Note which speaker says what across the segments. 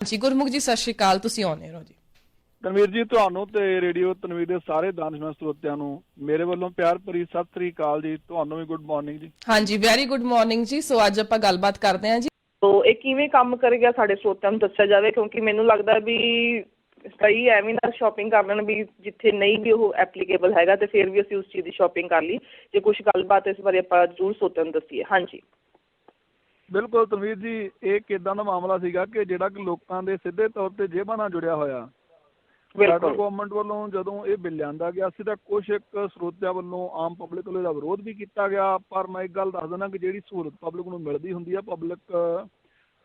Speaker 1: ਜੀ ਗੁਰਮੁਖ ਜੀ ਸਤਿ ਸ਼੍ਰੀ ਅਕਾਲ ਤੁਸੀਂ ਆਉਨੇ ਹੋ ਜੀ।
Speaker 2: ਤਨਵੀਰ ਜੀ ਤੁਹਾਨੂੰ ਤੇ ਰੇਡੀਓ ਤਨਵੀਰ ਦੇ ਸਾਰੇ ਦਾਨਸ਼ਮੰਦ ਸਰੋਤਿਆਂ ਨੂੰ ਮੇਰੇ ਵੱਲੋਂ ਪਿਆਰ ਭਰੀ ਸਤਿ ਸ੍ਰੀ ਅਕਾਲ ਜੀ ਤੁਹਾਨੂੰ ਵੀ ਗੁੱਡ ਮਾਰਨਿੰਗ ਜੀ।
Speaker 1: ਹਾਂਜੀ ਵੈਰੀ ਗੁੱਡ ਮਾਰਨਿੰਗ ਜੀ ਸੋ ਅੱਜ ਆਪਾਂ ਗੱਲਬਾਤ ਕਰਦੇ ਹਾਂ ਜੀ।
Speaker 3: ਤੋ ਇਹ ਕਿਵੇਂ ਕੰਮ ਕਰੇਗਾ ਸਾਡੇ ਸਰੋਤਿਆਂ ਨੂੰ ਦੱਸਿਆ ਜਾਵੇ ਕਿਉਂਕਿ ਮੈਨੂੰ ਲੱਗਦਾ ਵੀ ਕਈ ਐਵੇਂ ਨਾਲ ਸ਼ਾਪਿੰਗ ਕਰ ਲੈਣ ਵੀ ਜਿੱਥੇ ਨਹੀਂ ਵੀ ਉਹ ਐਪਲੀਕੇਬਲ ਹੈਗਾ ਤੇ ਫਿਰ ਵੀ ਅਸੀਂ ਉਸ ਚੀਜ਼ ਦੀ ਸ਼ਾਪਿੰਗ ਕਰ ਲਈ। ਜੇ ਕੁਝ ਗੱਲਬਾਤ ਇਸ ਬਾਰੇ ਆਪਾਂ ਜ਼ਰੂਰ ਸਰੋਤਿਆਂ ਨੂੰ ਦੱਸੀਏ। ਹਾਂਜੀ।
Speaker 2: ਬਿਲਕੁਲ ਤਨਵੀਰ ਜੀ ਇਹ ਕਿਦਾਂ ਦਾ ਮਾਮਲਾ ਸੀਗਾ ਕਿ ਜਿਹੜਾ ਕਿ ਲੋਕਾਂ ਦੇ ਸਿੱਧੇ ਤੌਰ ਤੇ ਜੇਬਾਂ ਨਾਲ ਜੁੜਿਆ ਹੋਇਆ। ਫੈਡਰਲ
Speaker 3: ਬਿਲਕੁਲ।
Speaker 2: ਗਵਰਨਮੈਂਟ ਵੱਲੋਂ ਜਦੋਂ ਇਹ ਬਿੱਲ ਲਿਆਂਦਾ ਗਿਆ ਸੀ ਤਾਂ ਕੁਝ ਇੱਕ ਸਰੋਤਿਆਂ ਵੱਲੋਂ ਆਮ ਪਬਲਿਕ ਵੱਲੋਂ ਇਹਦਾ ਵਿਰੋਧ ਵੀ ਕੀਤਾ ਗਿਆ। ਪਰ ਮੈਂ ਇੱਕ ਗੱਲ ਦੱਸ ਦਿੰਦਾ ਕਿ ਜਿਹੜੀ ਸਹੂਲਤ ਪਬਲਿਕ ਨੂੰ ਮਿਲਦੀ ਹੁੰਦੀ ਆ ਪਬਲਿਕ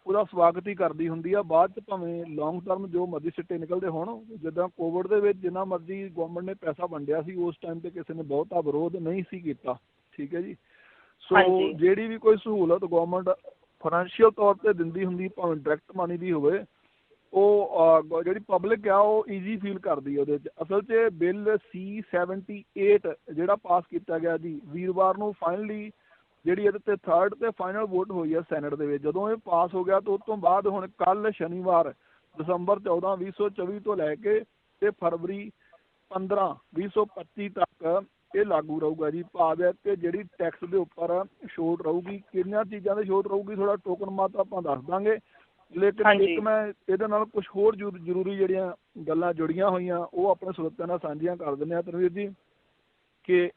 Speaker 2: ਉਹਦਾ ਸਵਾਗਤ ਹੀ ਕਰਦੀ ਹੁੰਦੀ ਆ। ਬਾਅਦ ਚ ਭਾਵੇਂ ਲੌਂਗ ਟਰਮ ਜੋ ਮਰਜ਼ੀ ਸਿੱਟੇ ਨਿਕਲਦੇ ਹੋਣ ਜਿੱਦਾਂ ਕੋਵਿਡ ਦੇ ਵਿੱਚ ਜਿੰਨਾ ਮਰਜ਼ੀ ਗਵਰਨਮੈਂਟ ਨੇ ਪੈਸਾ ਵੰਡਿਆ ਸੀ ਉਸ ਟਾਈਮ ਤੇ ਕਿਸੇ ਨੇ ਬਹੁਤਾ ਵਿਰੋਧ ਨਹੀਂ ਸੀ ਕੀਤਾ। ਠੀਕ ਹੈ ਜੀ? ਸੋ। ਜਿਹੜੀ ਵੀ ਕੋਈ ਸਹੂਲਤ ਗਵਰਨਮੈਂਟ ਫਾਈਨੈਂਸ਼ੀਅਲ ਤੌਰ ਤੇ ਦਿੰਦੀ ਹੁੰਦੀ, ਭਾਵੇਂ ਡਾਇਰੈਕਟ ਮਨੀ ਦੀ ਹੋਵੇ, ਉਹ ਜਿਹੜੀ ਪਬਲਿਕ ਆ, ਉਹ ਈਜ਼ੀ ਫੀਲ ਕਰਦੀ ਉਹਦੇ 'ਚ। ਅਸਲ 'ਚ ਬਿੱਲ C78 ਜਿਹੜਾ ਪਾਸ ਕੀਤਾ ਗਿਆ ਜੀ, ਵੀਰਵਾਰ ਨੂੰ ਫਾਈਨਲੀ ਜਿਹੜੀ ਇਹਦੇ ਤੇ ਥਰਡ ਅਤੇ ਫਾਈਨਲ ਵੋਟ ਹੋਈ ਹੈ ਸੈਨੇਟ ਦੇ ਵਿੱਚ। ਜਦੋਂ ਇਹ ਪਾਸ ਹੋ ਗਿਆ, ਤਾਂ ਉਸ ਤੋਂ ਬਾਅਦ ਹੁਣ ਕੱਲ੍ਹ ਸ਼ਨੀਵਾਰ, ਦਸੰਬਰ 14 2024 ਤੋਂ ਲੈ ਕੇ ਅਤੇ ਫਰਵਰੀ 15 2025 ਤੱਕ ਇਹ ਲਾਗੂ ਰਹੂਗਾ ਜੀ ਭਾਵ ਹੈ ਕਿ ਜਿਹੜੀ ਟੈਕਸ ਦੇ ਉੱਪਰ ਛੋਟ ਰਹੂਗੀ ਕਿੰਨੀਆਂ ਚੀਜ਼ਾਂ ਦੀ ਛੋਟ ਰਹੂਗੀ ਥੋੜਾ ਟੋਕਨ ਮਾਤ ਆਪਾਂ ਦੱਸ ਦਾਂਗੇ ਲੇਕਿਨ। ਇੱਕ ਮੈਂ ਇਹਦੇ ਨਾਲ ਕੁਝ ਹੋਰ ਜ਼ਰੂ- ਜ਼ਰੂਰੀ ਜਿਹੜੀਆਂ ਗੱਲਾਂ ਜੁੜੀਆਂ ਹੋਈਆਂ ਉਹ ਆਪਣੇ ਸਰੋਤਿਆਂ ਨਾਲ ਸਾਂਝੀਆਂ ਕਰ ਦਿੰਦੇ ਆ ਤਨਵੀਰ ਜੀ ਕਿ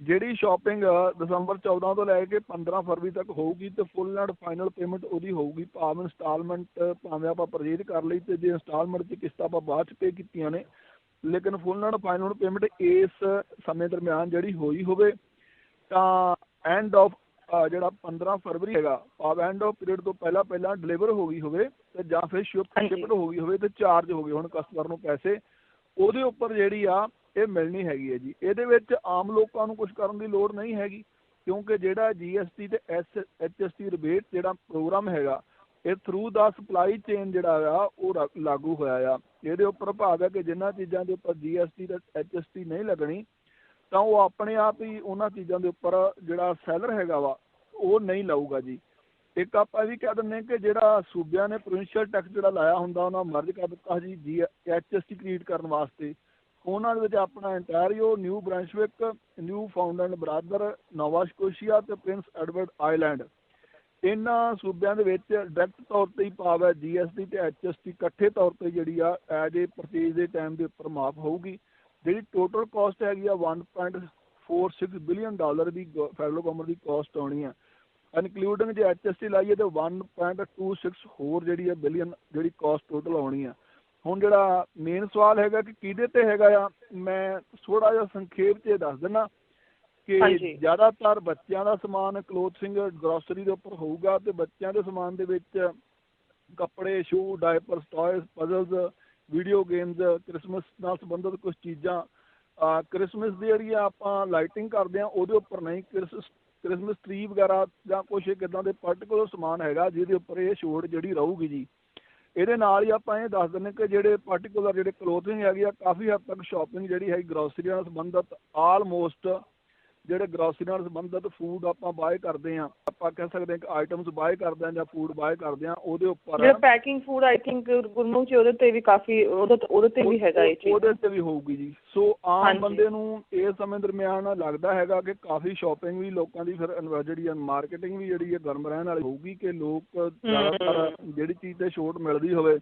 Speaker 2: ਜਿਹੜੀ ਸ਼ਾਪਿੰਗ ਦਸੰਬਰ 14 ਤੋਂ ਲੈ ਕੇ 15 ਫਰਵਰੀ ਤੱਕ ਹੋਊਗੀ ਤੇ ਫੁੱਲ ਐਂਡ ਫਾਈਨਲ ਪੇਮੈਂਟ ਉਹਦੀ ਹੋਊਗੀ ਭਾਵੇਂ ਇੰਸਟਾਲਮੈਂਟ ਭਾਵੇਂ ਆਪਾਂ ਪਰਚੇਜ ਕਰ ਲਈ ਤੇ ਜੇ ਇੰਸਟਾਲਮੈਂਟ 'ਚ ਕਿਸ਼ਤਾਂ ਆਪਾਂ ਬਾਅਦ 'ਚ ਪੇ ਕੀਤੀਆਂ ਨੇ ਲੇਕਿਨ ਫੁੱਲ ਐਂਡ ਫਾਈਨਲ ਪੇਮੈਂਟ ਇਸ ਸਮੇਂ ਦਰਮਿਆਨ ਜਿਹੜੀ ਹੋਈ ਹੋਵੇ ਤਾਂ ਐਂਡ ਆਫ ਜਿਹੜਾ 15 ਫਰਵਰੀ ਹੈਗਾ ਭਾਵ ਐਂਡ ਆਫ ਪੀਰੀਅਡ ਤੋਂ ਪਹਿਲਾਂ ਪਹਿਲਾਂ ਡਿਲੀਵਰ ਹੋ ਗਈ ਹੋਵੇ ਤੇ ਜਾਂ ਫਿਰ ਸ਼ਿਪ
Speaker 3: ਹਾਂਜੀ।
Speaker 2: ਸ਼ਿਪਡ ਹੋ ਗਈ ਹੋਵੇ ਤੇ ਚਾਰਜ ਹੋ ਗਏ ਹੁਣ ਕਸਟਮਰ ਨੂੰ ਪੈਸੇ ਉਹਦੇ ਉੱਪਰ ਜਿਹੜੀ ਆ ਇਹ ਮਿਲਣੀ ਹੈਗੀ ਹੈ ਜੀ ਇਹਦੇ ਵਿੱਚ ਆਮ ਲੋਕਾਂ ਨੂੰ ਕੁਝ ਕਰਨ ਦੀ ਲੋੜ ਨਹੀਂ ਹੈਗੀ ਕਿਉਂਕਿ ਜਿਹੜਾ GST ਤੇ HST ਰਿਬੇਟ ਜਿਹੜਾ ਪ੍ਰੋਗਰਾਮ ਹੈਗਾ ਇਹ ਥਰੂ ਦਾ ਸਪਲਾਈ ਚੇਨ ਜਿਹੜਾ ਆ, ਉਹ ਲਾਗੂ ਹੋਇਆ ਆ। ਇਹਦੇ ਉੱਪਰ ਭਾਵ ਹੈ ਕਿ ਜਿਨ੍ਹਾਂ ਚੀਜ਼ਾਂ ਦੇ ਉੱਪਰ GST ਤੇ HST ਨਹੀਂ ਲੱਗਣੀ, ਤਾਂ ਉਹ ਆਪਣੇ ਆਪ ਹੀ ਉਹਨਾਂ ਚੀਜ਼ਾਂ ਦੇ ਉੱਪਰ ਜਿਹੜਾ ਸੈਲਰ ਹੈਗਾ ਵਾ, ਉਹ ਨਹੀਂ ਲਾਊਗਾ ਜੀ। ਇੱਕ ਆਪਾਂ ਇਹ ਵੀ ਕਹਿ ਦਿੰਦੇ ਹਾਂ ਕਿ ਜਿਹੜਾ ਸੂਬਿਆਂ ਨੇ ਪ੍ਰੋਵਿੰਸ਼ੀਅਲ ਟੈਕਸ ਜਿਹੜਾ ਲਾਇਆ ਹੁੰਦਾ, ਉਹਨਾਂ ਮਰਜ ਕਰ ਦਿੱਤਾ ਜੀ ਜੀ ਐਚਐਸਟੀ ਕ੍ਰੀਏਟ ਕਰਨ ਵਾਸਤੇ। ਉਹਨਾਂ ਦੇ ਵਿੱਚ ਆਪਣਾ Ontario New Brunswick Newfoundland Labrador Nova Scotia ਤੇ ਪ੍ਰਿੰਸ ਐਡਵਰਡ ਆਈਲੈਂਡ ਇਹਨਾਂ ਸੂਬਿਆਂ ਦੇ ਵਿੱਚ ਡਾਇਰੈਕਟ ਤੌਰ ਤੇ ਹੀ ਭਾਵ ਹੈ ਜੀਐਸਟੀ ਤੇ ਐਚਐਸਟੀ ਇਕੱਠੇ ਤੌਰ ਤੇ ਜਿਹੜੀ ਆ ਐਜ ਏ ਪਰਚੇਜ ਦੇ ਟਾਈਮ ਦੇ ਉੱਪਰ ਮਾਫ ਹੋਊਗੀ। ਜਿਹੜੀ ਟੋਟਲ ਕਾਸਟ ਹੈਗੀ ਆ 1.46 ਬਿਲੀਅਨ ਡਾਲਰ ਦੀ ਫੈਡਰਲ ਗਵਰਨਮੈਂਟ ਦੀ ਕਾਸਟ ਆਉਣੀ ਆ। ਇਨਕਲੂਡਿੰਗ ਜੇ ਐਚਐਸਟੀ ਲਾਈਏ ਤੇ 1.26 ਹੋਰ ਜਿਹੜੀ ਆ ਬਿਲੀਅਨ ਜਿਹੜੀ ਕਾਸਟ ਟੋਟਲ ਆਉਣੀ ਆ। ਹੁਣ ਜਿਹੜਾ ਮੇਨ ਸਵਾਲ ਹੈਗਾ ਕਿ ਕਿਹਦੇ ਤੇ ਹੈਗਾ ਆ, ਮੈਂ ਥੋੜਾ ਜਿਹਾ ਸੰਖੇਪ 'ਚ ਇਹ ਦੱਸ ਦਿੰਦਾ। ਕਿ। ਜ਼ਿਆਦਾਤਰ ਬੱਚਿਆਂ ਦਾ ਸਮਾਨ ਕਲੋਥਿੰਗ ਗਰੋਸਰੀ ਦੇ ਉੱਪਰ ਹੋਊਗਾ ਤੇ ਬੱਚਿਆਂ ਦੇ ਸਮਾਨ ਦੇ ਵਿੱਚ ਕੱਪੜੇ shoe diapers toys puzzles video games Christmas ਨਾਲ ਸੰਬੰਧਿਤ ਕੁਝ ਚੀਜ਼ਾਂ ਆ ਕ੍ਰਿਸਮਸ ਦੀ ਜਿਹੜੀ ਆਪਾਂ ਲਾਈਟਿੰਗ ਕਰਦੇ ਆ ਉਹਦੇ ਉੱਪਰ ਨਹੀਂ ਕ੍ਰਿਸਮਸ ਕ੍ਰਿਸਮਸ ਟਰੀ ਵਗੈਰਾ ਜਾਂ ਕੁਝ ਇਦਾਂ ਦੇ ਪਾਰਟਿਕੂਲਰ ਸਮਾਨ ਹੈਗਾ ਜਿਹਦੇ ਉੱਪਰ ਇਹ ਛੋਟ ਜਿਹੜੀ ਰਹੂਗੀ ਜੀ ਇਹਦੇ ਨਾਲ ਹੀ ਆਪਾਂ ਇਹ ਦੱਸ ਦਿੰਦੇ ਕਿ ਜਿਹੜੇ ਪਾਰਟਿਕੂਲਰ ਜਿਹੜੇ ਕਲੋਥਿੰਗ ਹੈਗੀ ਆ ਕਾਫੀ ਹੱਦ ਤੱਕ ਸ਼ਾਪਿੰਗ ਜਿਹੜੀ ਹੈ ਗਰੋਸਰੀ ਨਾਲ ਸੰਬੰਧਿਤ ਆਲਮੋਸਟ ਜਿਹੜੇ ਗਰੋਸਰੀ ਨਾਲ ਸੰਬੰਧਿਤ ਫੂਡ ਆਪਾਂ ਬਾਏ ਕਰਦੇ ਆ ਆਪਾਂ ਕਹਿ ਸਕਦੇ ਹਾਂ ਕਿ ਆਈਟਮਸ ਬਾਏ ਕਰਦੇ ਆ ਜਾਂ ਫੂਡ ਬਾਏ ਕਰਦੇ ਆ ਉਹਦੇ ਉੱਪਰ
Speaker 3: ਜਿਹੜਾ packing food I think Gurmukh ji ਉਹਦੇ ਤੇ ਵੀ ਕਾਫੀ ਉਹਦੇ ਤੇ- ਉਹਦੇ ਤੇ ਵੀ ਹੈਗਾ ਇਹ ਚੀਜ਼।
Speaker 2: ਉਹਦੇ ਤੇ ਵੀ ਹੋਊਗੀ ਜੀ। ਸੋ ਆਮ। ਬੰਦੇ ਨੂੰ ਇਸ ਸਮੇਂ ਦਰਮਿਆਨ ਲੱਗਦਾ ਹੈਗਾ ਕਿ ਕਾਫੀ ਸ਼ਾਪਿੰਗ ਵੀ ਲੋਕਾਂ ਦੀ ਫਿਰ ਜਿਹੜੀ ਹੈ ਮਾਰਕੀਟਿੰਗ ਵੀ ਜਿਹੜੀ ਹੈ ਗਰਮ ਰਹਿਣ ਵਾਲੀ ਹੋਊਗੀ ਕਿ ਲੋਕ ਜ਼ਿਆਦਾਤਰ ਜਿਹੜੀ ਚੀਜ਼ ਤੇ ਛੋਟ ਮਿਲਦੀ ਹੋਵੇ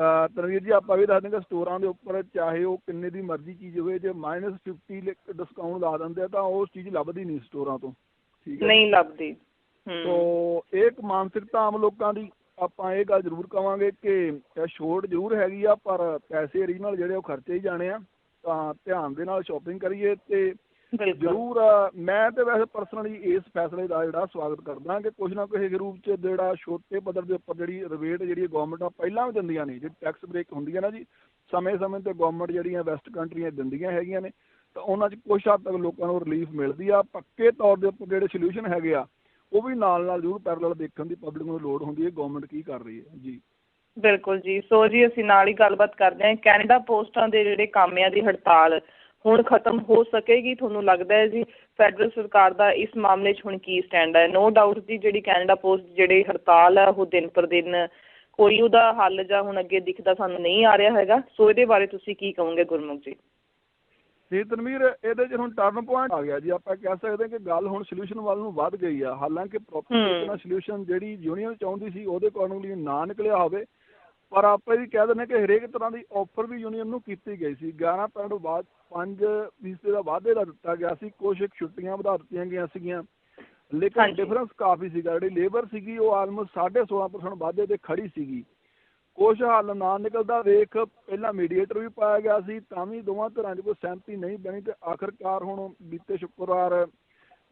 Speaker 2: ਤਨਵੀਰ ਜੀ ਆਪਾਂ ਵੀ ਦੱਸ ਦਿੰਦੇ ਸਟੋਰਾਂ ਦੇ ਉੱਪਰ ਚਾਹੇ ਉਹ ਕਿੰਨੇ ਦੀ ਮਰਜ਼ੀ ਚੀਜ਼ ਹੋਵੇ ਜੇ ਮਾਈਨਸ 50 ਡਿਸਕਾਊਂਟ ਲਾ ਦਿੰਦੇ ਆ ਤਾਂ ਉਹ ਚੀਜ਼ ਲੱਭਦੀ ਨਹੀਂ ਸਟੋਰਾਂ ਤੋਂ ਠੀਕ ਹੈ?
Speaker 3: ਨਹੀਂ ਲੱਭਦੀ ਹੂੰ।
Speaker 2: ਤੋ ਇਹ ਇੱਕ ਮਾਨਸਿਕਤਾ ਆਮ ਲੋਕਾਂ ਦੀ ਆਪਾਂ ਇਹ ਗੱਲ ਜ਼ਰੂਰ ਕਵਾਂਗੇ ਕਿ ਛੋਟ ਜ਼ਰੂਰ ਹੈਗੀ ਆ ਪਰ ਪੈਸੇ ਓਰੀਜਨਲ ਜਿਹੜੇ ਉਹ ਖਰਚੇ ਹੀ ਜਾਣੇ ਆ ਤਾਂ ਧਿਆਨ ਦੇ ਨਾਲ ਸ਼ਾਪਿੰਗ ਕਰੀਏ ਤੇ ਜ਼ਰੂਰ ਮੈਂ ਤੇ ਵੈਸੇ ਪਰਸਨਲੀ ਇਸ ਫੈਸਲੇ ਦਾ ਜਿਹੜਾ ਸਵਾਗਤ ਕਰਦਾ ਕਿ ਕੁਝ ਨਾ ਕੁਝ ਰੂਪ ਚ ਜਿਹੜਾ ਛੋਟੇ ਪੱਧਰ ਦੇ ਉੱਪਰ ਜਿਹੜੀ ਰਿਬੇਟ ਜਿਹੜੀ ਗਵਰਨਮੈਂਟਾਂ ਪਹਿਲਾਂ ਵੀ ਦਿੰਦੀਆਂ ਨੇ। ਜਿਹੜੀ ਟੈਕਸ ਬ੍ਰੇਕ ਹੁੰਦੀਆਂ ਨਾ ਜੀ ਸਮੇਂ-ਸਮੇਂ ਤੇ ਗਵਰਨਮੈਂਟ ਜਿਹੜੀਆਂ ਵੈਸਟ ਕੰਟਰੀਆਂ ਦਿੰਦੀਆਂ ਹੈਗੀਆਂ ਨੇ ਤਾਂ ਉਹਨਾਂ 'ਚ ਕੁਝ ਹੱਦ ਤੱਕ ਲੋਕਾਂ ਨੂੰ ਰਿਲੀਫ ਮਿਲਦੀ ਆ। ਪੱਕੇ ਤੌਰ ਦੇ ਉੱਪਰ ਜਿਹੜੇ ਸੋਲੂਸ਼ਨ ਹੈਗੇ ਆ ਉਹ ਵੀ ਨਾਲ ਨਾਲ ਜ਼ਰੂਰ ਪੈਰਲਲ ਦੇਖਣ ਦੀ ਪਬਲਿਕ ਨੂੰ ਲੋੜ ਹੁੰਦੀ ਹੈ ਗਵਰਨਮੈਂਟ ਕੀ ਕਰ ਰਹੀ ਹੈ। ਜੀ।
Speaker 3: ਬਿਲਕੁਲ ਜੀ। ਸੋ ਜੀ ਅਸੀਂ ਨਾਲ ਹੀ ਗੱਲਬਾਤ ਕਰਦੇ ਹਾਂ। ਕੈਨੇਡਾ ਪੋਸਟਾਂ ਦੇ ਜਿਹੜੇ ਕਾਮਿਆਂ ਦੀ ਹੜਤਾਲ ਹੁਣ ਖਤਮ ਹੋ ਸਕੇਗੀ ਤੁਹਾਨੂੰ ਲੱਗਦਾ ਹੈ ਜੀ ਫੈਡਰਲ ਸਰਕਾਰ ਦਾ ਇਸ ਮਾਮਲੇ 'ਚ ਹੁਣ ਕੀ ਸਟੈਂਡ ਹੈ? ਨੋ ਡਾਊਟ ਜੀ ਜਿਹੜੀ ਕੈਨੇਡਾ ਪੋਸਟ ਜਿਹੜੀ ਹੜਤਾਲ ਹੈ ਉਹ ਦਿਨ ਪਰ ਦਿਨ ਕੋਈ ਉਹਦਾ ਹੱਲ ਜਾਂ ਹੁਣ ਅੱਗੇ ਦਿਖਦਾ ਸਾਨੂੰ ਨਹੀਂ ਆ ਰਿਹਾ ਹੈਗਾ। ਸੋ ਇਹਦੇ ਬਾਰੇ ਤੁਸੀਂ ਕੀ ਕਹੋਗੇ ਗੁਰਮੁਖ ਜੀ?
Speaker 2: ਜੀ ਤਨਵੀਰ ਇਹਦੇ 'ਚ ਹੁਣ ਟਰਨ ਪੁਆਇੰਟ ਆ ਗਿਆ ਜੀ। ਆਪਾਂ ਕਹਿ ਸਕਦੇ ਹਾਂ ਕਿ ਗੱਲ ਹੁਣ ਸੋਲੂਸ਼ਨ ਵੱਲ ਨੂੰ ਵੱਧ ਗਈ ਆ। ਹਾਲਾਂਕਿ ਪ੍ਰੋਪਰ ਸੋਲੂਸ਼ਨ ਜਿਹੜੀ ਯੂਨੀਅਨ ਚਾਹੁੰਦੀ ਸੀ ਉਹਦੇ ਅਕੋਰਡਿੰਗਲੀ ਨਾ ਨਿਕਲਿਆ ਹੋਵੇ। ਪਰ ਆਪਾਂ ਇਹ ਵੀ ਕਹਿ ਦਿੰਦੇ ਕਿ ਹਰੇਕ ਤਰ੍ਹਾਂ ਦੀ ਆਫਰ ਵੀ ਯੂਨੀਅਨ ਨੂੰ ਕੀਤੀ ਗਈ ਸੀ। 11 ਪੈਂਡ ਬਾਅਦ 5 ਫੀਸਦੀ ਦਾ ਵਾਧੇ ਦਾ ਦਿੱਤਾ ਗਿਆ ਸੀ। ਕੁਝ ਇੱਕ ਛੁੱਟੀਆਂ ਵਧਾ ਦਿੱਤੀਆਂ ਗਈਆਂ ਸੀਗੀਆਂ। ਲੇਕਿਨ। ਡਿਫਰੈਂਸ ਕਾਫੀ ਸੀਗਾ। ਜਿਹੜੀ ਲੇਬਰ ਸੀਗੀ ਉਹ ਆਲਮੋਸਟ 16.5% ਵਾਧੇ ਤੇ ਖੜੀ ਸੀਗੀ। ਕੁਛ ਹੱਲ ਨਾ ਨਿਕਲਦਾ ਵੇਖ ਪਹਿਲਾਂ ਮੀਡੀਏਟਰ ਵੀ ਪਾਇਆ ਗਿਆ ਸੀ ਤਾਂ ਵੀ ਦੋਵਾਂ ਧਿਰਾਂ 'ਚ ਕੋਈ ਸਹਿਮਤੀ ਨਹੀਂ ਬਣੀ ਤੇ ਆਖਰਕਾਰ ਹੁਣ ਬੀਤੇ ਸ਼ੁੱਕਰਵਾਰ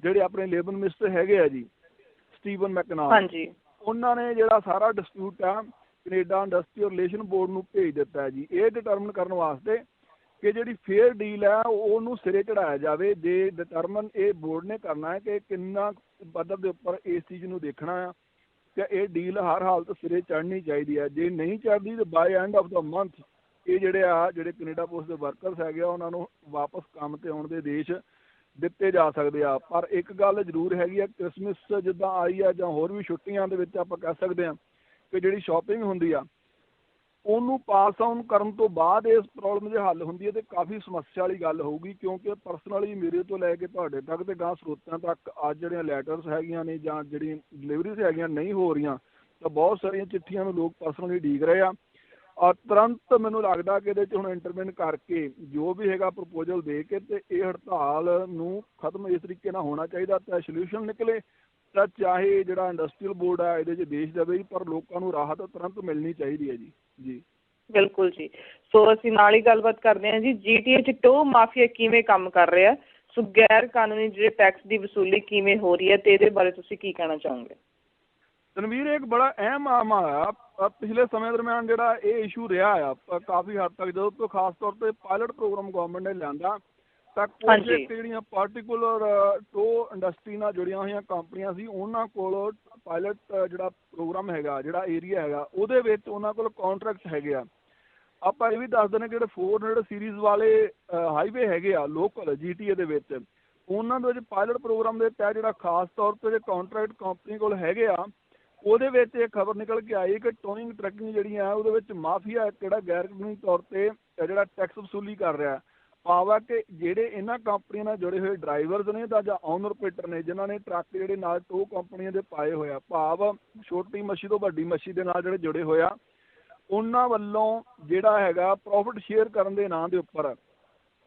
Speaker 2: ਜਿਹੜੇ ਆਪਣੇ ਲੇਬਰ ਮਿਨਿਸਟਰ ਹੈਗੇ ਆ ਜੀ ਸਟੀਵਨ ਮੈਕਨਾਲ
Speaker 3: ਹਾਂਜੀ।
Speaker 2: ਉਹਨਾਂ ਨੇ ਜਿਹੜਾ ਸਾਰਾ ਡਿਸਪਿਊਟ ਆ ਕੈਨੇਡਾ ਇੰਡਸਟਰੀ ਰਿਲੇਸ਼ਨ ਬੋਰਡ ਨੂੰ ਭੇਜ ਦਿੱਤਾ ਹੈ ਜੀ। ਇਹ ਡਿਟਰਮਨ ਕਰਨ ਵਾਸਤੇ ਕਿ ਜਿਹੜੀ ਫੇਅਰ ਡੀਲ ਹੈ, ਉਹਨੂੰ ਸਿਰੇ ਚੜਾਇਆ ਜਾਵੇ। ਜੇ ਡਿਟਰਮਨ ਇਹ ਬੋਰਡ ਨੇ ਕਰਨਾ ਹੈ ਕਿ ਕਿੰਨਾ ਪੱਧਰ ਦੇ ਉੱਪਰ ਇਸ ਚੀਜ਼ ਨੂੰ ਦੇਖਣਾ ਆ ਕਿ ਇਹ ਡੀਲ ਹਰ ਹਾਲਤ ਸਿਰੇ ਚੜ੍ਹਨੀ ਚਾਹੀਦੀ ਹੈ। ਜੇ ਨਹੀਂ ਚੜ੍ਹਦੀ, ਤਾਂ by end of the month ਇਹ ਜਿਹੜੇ ਆ, ਜਿਹੜੇ ਕੈਨੇਡਾ ਪੋਸਟ ਦੇ ਵਰਕਰਸ ਹੈਗੇ ਆ, ਉਹਨਾਂ ਨੂੰ ਵਾਪਸ ਕੰਮ ਤੇ ਆਉਣ ਦੇ ਦੇਸ਼ ਦਿੱਤੇ ਜਾ ਸਕਦੇ ਆ। ਪਰ ਇੱਕ ਗੱਲ ਜ਼ਰੂਰ ਹੈਗੀ ਆ ਕ੍ਰਿਸਮਸ ਜਿੱਦਾਂ ਆਈ ਆ ਜਾਂ ਹੋਰ ਵੀ ਛੁੱਟੀਆਂ ਦੇ ਵਿੱਚ ਆਪਾਂ ਕਹਿ ਸਕਦੇ ਆ ਕਿ ਜਿਹੜੀ ਸ਼ਾਪਿੰਗ ਹੁੰਦੀ ਆ, ਉਹਨੂੰ ਪਾਸ ਆਨ ਕਰਨ ਤੋਂ ਬਾਅਦ ਇਸ ਪ੍ਰੋਬਲਮ ਦੇ ਹੱਲ ਹੁੰਦੀ ਹੈ ਤੇ ਕਾਫੀ ਸਮੱਸਿਆ ਵਾਲੀ ਗੱਲ ਹੋਊਗੀ, ਕਿਉਂਕਿ ਪਰਸਨਲੀ ਮੇਰੇ ਤੋਂ ਲੈ ਕੇ ਤੁਹਾਡੇ ਤੱਕ ਤੇ ਗਾਂ ਸਰੋਤਿਆਂ ਤੱਕ ਅੱਜ ਜਿਹੜੀਆਂ ਲੈਟਰਸ ਹੈਗੀਆਂ ਨੇ ਜਾਂ ਜਿਹੜੀਆਂ ਡਿਲੀਵਰੀਜ਼ ਹੈਗੀਆਂ ਨਹੀਂ ਹੋ ਰਹੀਆਂ, ਤਾਂ ਬਹੁਤ ਸਾਰੀਆਂ ਚਿੱਠੀਆਂ ਨੂੰ ਲੋਕ ਪਰਸਨਲੀ ਡੀਕ ਰਹੇ ਆ। ਔਰ ਤੁਰੰਤ ਮੈਨੂੰ ਲੱਗਦਾ ਕਿ ਇਹਦੇ 'ਚ ਹੁਣ ਇੰਟਰਵੈਨ ਕਰਕੇ ਜੋ ਵੀ ਹੈਗਾ ਪ੍ਰਪੋਜ਼ਲ ਦੇ ਕੇ ਤੇ ਇਹ ਹੜਤਾਲ ਨੂੰ ਖਤਮ ਇਸ ਤਰੀਕੇ ਨਾਲ ਹੋਣਾ ਚਾਹੀਦਾ, ਤਾਂ ਸੋਲੂਸ਼ਨ ਨਿਕਲੇ ਤਾਂ ਚਾਹੇ ਜਿਹੜਾ ਇੰਡਸਟਰੀਅਲ ਬੋਰਡ ਆ ਇਹਦੇ 'ਚ ਦੇਸ਼ ਦੇਵੇ ਪਰ ਲੋਕਾਂ ਨੂੰ ਰਾਹਤ ਤੁਰੰਤ ਮਿਲਣੀ ਚਾਹੀਦੀ ਹੈ ਜੀ ਜੀ।
Speaker 3: ਬਿਲਕੁਲ ਜੀ। ਸੋ ਅਸੀਂ ਨਾਲ ਹੀ ਗੱਲਬਾਤ ਕਰਦੇ ਹਾਂ ਜੀ ਜੀਟੀਏ ਚ ਟੋ ਮਾਫੀਆ ਕਿਵੇਂ ਕੰਮ ਕਰ ਰਿਹਾ? ਸੋ ਗੈਰ ਕਾਨੂੰਨੀ ਜਿਹੜੇ ਟੈਕਸ ਦੀ ਵਸੂਲੀ ਕਿਵੇਂ ਹੋ ਰਹੀ ਹੈ ਤੇ ਇਹਦੇ ਬਾਰੇ ਤੁਸੀਂ ਕੀ ਕਹਿਣਾ ਚਾਹੋਗੇ?
Speaker 2: ਤਨਵੀਰ ਇੱਕ ਬੜਾ ਅਹਿਮ ਮਾਮਲਾ ਪਿਛਲੇ ਸਮੇਂ ਦਰਮਿਆਨ ਜਿਹੜਾ ਇਹ ਇਸ਼ੂ ਰਿਹਾ ਆ ਕਾਫੀ ਹੱਦ ਤੱਕ ਜਦੋਂ ਤੋਂ ਖਾਸ ਤੌਰ ਤੇ ਪਾਇਲਟ ਪ੍ਰੋਗਰਾਮ ਗਵਰਨਮੈਂਟ ਨੇ ਲਿਆਂਦਾ ਤਾਂ। ਇੱਕ ਜਿਹੜੀਆਂ ਪਾਰਟਿਕੂਲਰ ਟੋ ਇੰਡਸਟਰੀ ਨਾਲ ਜੁੜੀਆਂ ਹੋਈਆਂ ਕੰਪਨੀਆਂ ਸੀ ਉਹਨਾਂ ਕੋਲ ਪਾਇਲਟ ਜਿਹੜਾ ਪ੍ਰੋਗਰਾਮ ਹੈਗਾ ਜਿਹੜਾ ਏਰੀਆ ਹੈਗਾ ਉਹਦੇ ਵਿੱਚ ਉਹਨਾਂ ਕੋਲ ਕੰਟਰੈਕਟ ਹੈਗੇ ਆ ਆਪਾਂ ਇਹ ਵੀ ਦੱਸ ਦਿੰਦੇ ਕਿ ਜਿਹੜੇ 400 ਸੀਰੀਜ਼ ਵਾਲੇ ਹਾਈਵੇ ਹੈਗੇ ਆ ਲੋਕਲ ਜੀਟੀਏ ਦੇ ਵਿੱਚ ਉਹਨਾਂ ਦੇ ਵਿੱਚ ਪਾਇਲਟ ਪ੍ਰੋਗਰਾਮ ਦੇ ਤਹਿਤ ਜਿਹੜਾ ਖਾਸ ਤੌਰ ਤੇ ਜਿਹੜੇ ਕੰਟਰੈਕਟ ਕੰਪਨੀ ਕੋਲ ਹੈਗੇ ਆ ਉਹਦੇ ਵਿੱਚ ਇਹ ਖਬਰ ਨਿਕਲ ਕੇ ਆਈ ਕਿ ਟੋਇੰਗ ਟਰੱਕਿੰਗ ਜਿਹੜੀਆਂ ਆ ਉਹਦੇ ਵਿੱਚ ਮਾਫੀਆ ਜਿਹੜਾ ਗੈਰ ਕਾਨੂੰਨੀ ਤੌਰ ਤੇ ਜਿਹੜਾ ਟੈਕਸ ਵਸੂਲੀ ਕਰ ਰਿਹਾ ਭਾਵ ਕਿ ਜਿਹੜੇ ਇਹਨਾਂ ਕੰਪਨੀਆਂ ਨਾਲ ਜੁੜੇ ਹੋਏ ਡਰਾਈਵਰਸ ਨੇ ਤਾਂ ਜਾਂ ਓਨਰ ਆਪਰੇਟਰ ਨੇ, ਜਿਨ੍ਹਾਂ ਨੇ ਟਰੱਕ ਜਿਹੜੇ ਨਾਲ ਟੋ ਕੰਪਨੀਆਂ ਦੇ ਪਾਏ ਹੋਇਆ ਭਾਵ ਛੋਟੀ ਮੱਛੀ ਤੋਂ ਵੱਡੀ ਮੱਛੀ ਦੇ ਨਾਲ ਜਿਹੜੇ ਜੁੜੇ ਹੋਇਆ ਉਹਨਾਂ ਵੱਲੋਂ ਜਿਹੜਾ ਹੈਗਾ ਪ੍ਰੋਫਿਟ ਸ਼ੇਅਰ ਕਰਨ ਦੇ ਨਾਂ ਦੇ ਉੱਪਰ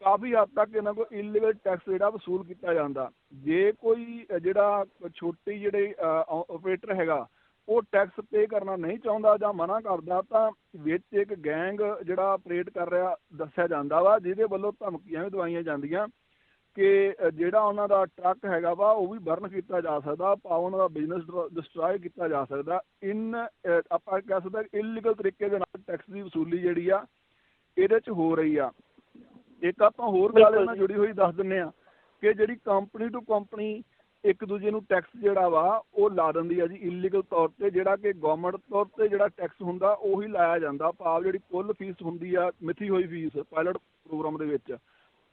Speaker 2: ਕਾਫੀ ਹੱਦ ਤੱਕ ਇਹਨਾਂ ਕੋਲ ਇਲੀਗਲ ਟੈਕਸ ਜਿਹੜਾ ਵਸੂਲ ਕੀਤਾ ਜਾਂਦਾ। ਜੇ ਕੋਈ ਜਿਹੜਾ ਛੋਟੀ ਜਿਹੜੇ ਆਪਰੇਟਰ ਹੈਗਾ ਉਹ ਟੈਕਸ ਪੇ ਕਰਨਾ ਨਹੀਂ ਚਾਹੁੰਦਾ ਜਾਂ ਮਨਾ ਕਰਦਾ ਤਾਂ ਵਿੱਚ ਇੱਕ ਗੈਂਗ ਜਿਹੜਾ ਆਪਰੇਟ ਕਰ ਰਿਹਾ ਦੱਸਿਆ ਜਾਂਦਾ ਵਾ ਜਿਹਦੇ ਵੱਲੋਂ ਧਮਕੀਆਂ ਵੀ ਦਵਾਈਆਂ ਜਾਂਦੀਆਂ ਕਿ ਜਿਹੜਾ ਉਹਨਾਂ ਦਾ ਟਰੱਕ ਹੈਗਾ ਵਾ ਉਹ ਵੀ ਬਰਨ ਕੀਤਾ ਜਾ ਸਕਦਾ ਉਹਨਾਂ ਦਾ ਬਿਜ਼ਨਸ ਡਿਸਟਰੋਏ ਕੀਤਾ ਜਾ ਸਕਦਾ। ਇਨ ਆਪਾਂ ਕਹਿ ਸਕਦੇ ਇਲੀਗਲ ਤਰੀਕੇ ਦੇ ਨਾਲ ਟੈਕਸ ਦੀ ਵਸੂਲੀ ਜਿਹੜੀ ਆ ਇਹਦੇ 'ਚ ਹੋ ਰਹੀ ਆ। ਇੱਕ ਆਪਾਂ ਹੋਰ ਗੱਲ ਇਹਨਾਂ ਜੁੜੀ ਹੋਈ ਦੱਸ ਦਿੰਨੇ ਆ ਕਿ ਜਿਹੜੀ ਕੰਪਨੀ ਟੂ ਕੰਪਨੀ ਇੱਕ ਦੂਜੇ ਨੂੰ ਟੈਕਸ ਜਿਹੜਾ ਵਾ ਉਹ ਲਾ ਦਿੰਦੀ ਆ ਜੀ ਇਲੀਗਲ ਤੌਰ ਤੇ ਜਿਹੜਾ ਕਿ ਗਵਰਨਮੈਂਟ ਤੌਰ ਤੇ ਜਿਹੜਾ ਟੈਕਸ ਹੁੰਦਾ ਉਹੀ ਲਾਇਆ ਜਾਂਦਾ। ਭਾਵ ਜਿਹੜੀ ਕੁੱਲ ਫੀਸ ਹੁੰਦੀ ਆ ਮਿਥੀ ਹੋਈ ਫੀਸ ਪਾਇਲਟ ਪ੍ਰੋਗਰਾਮ ਦੇ ਵਿੱਚ।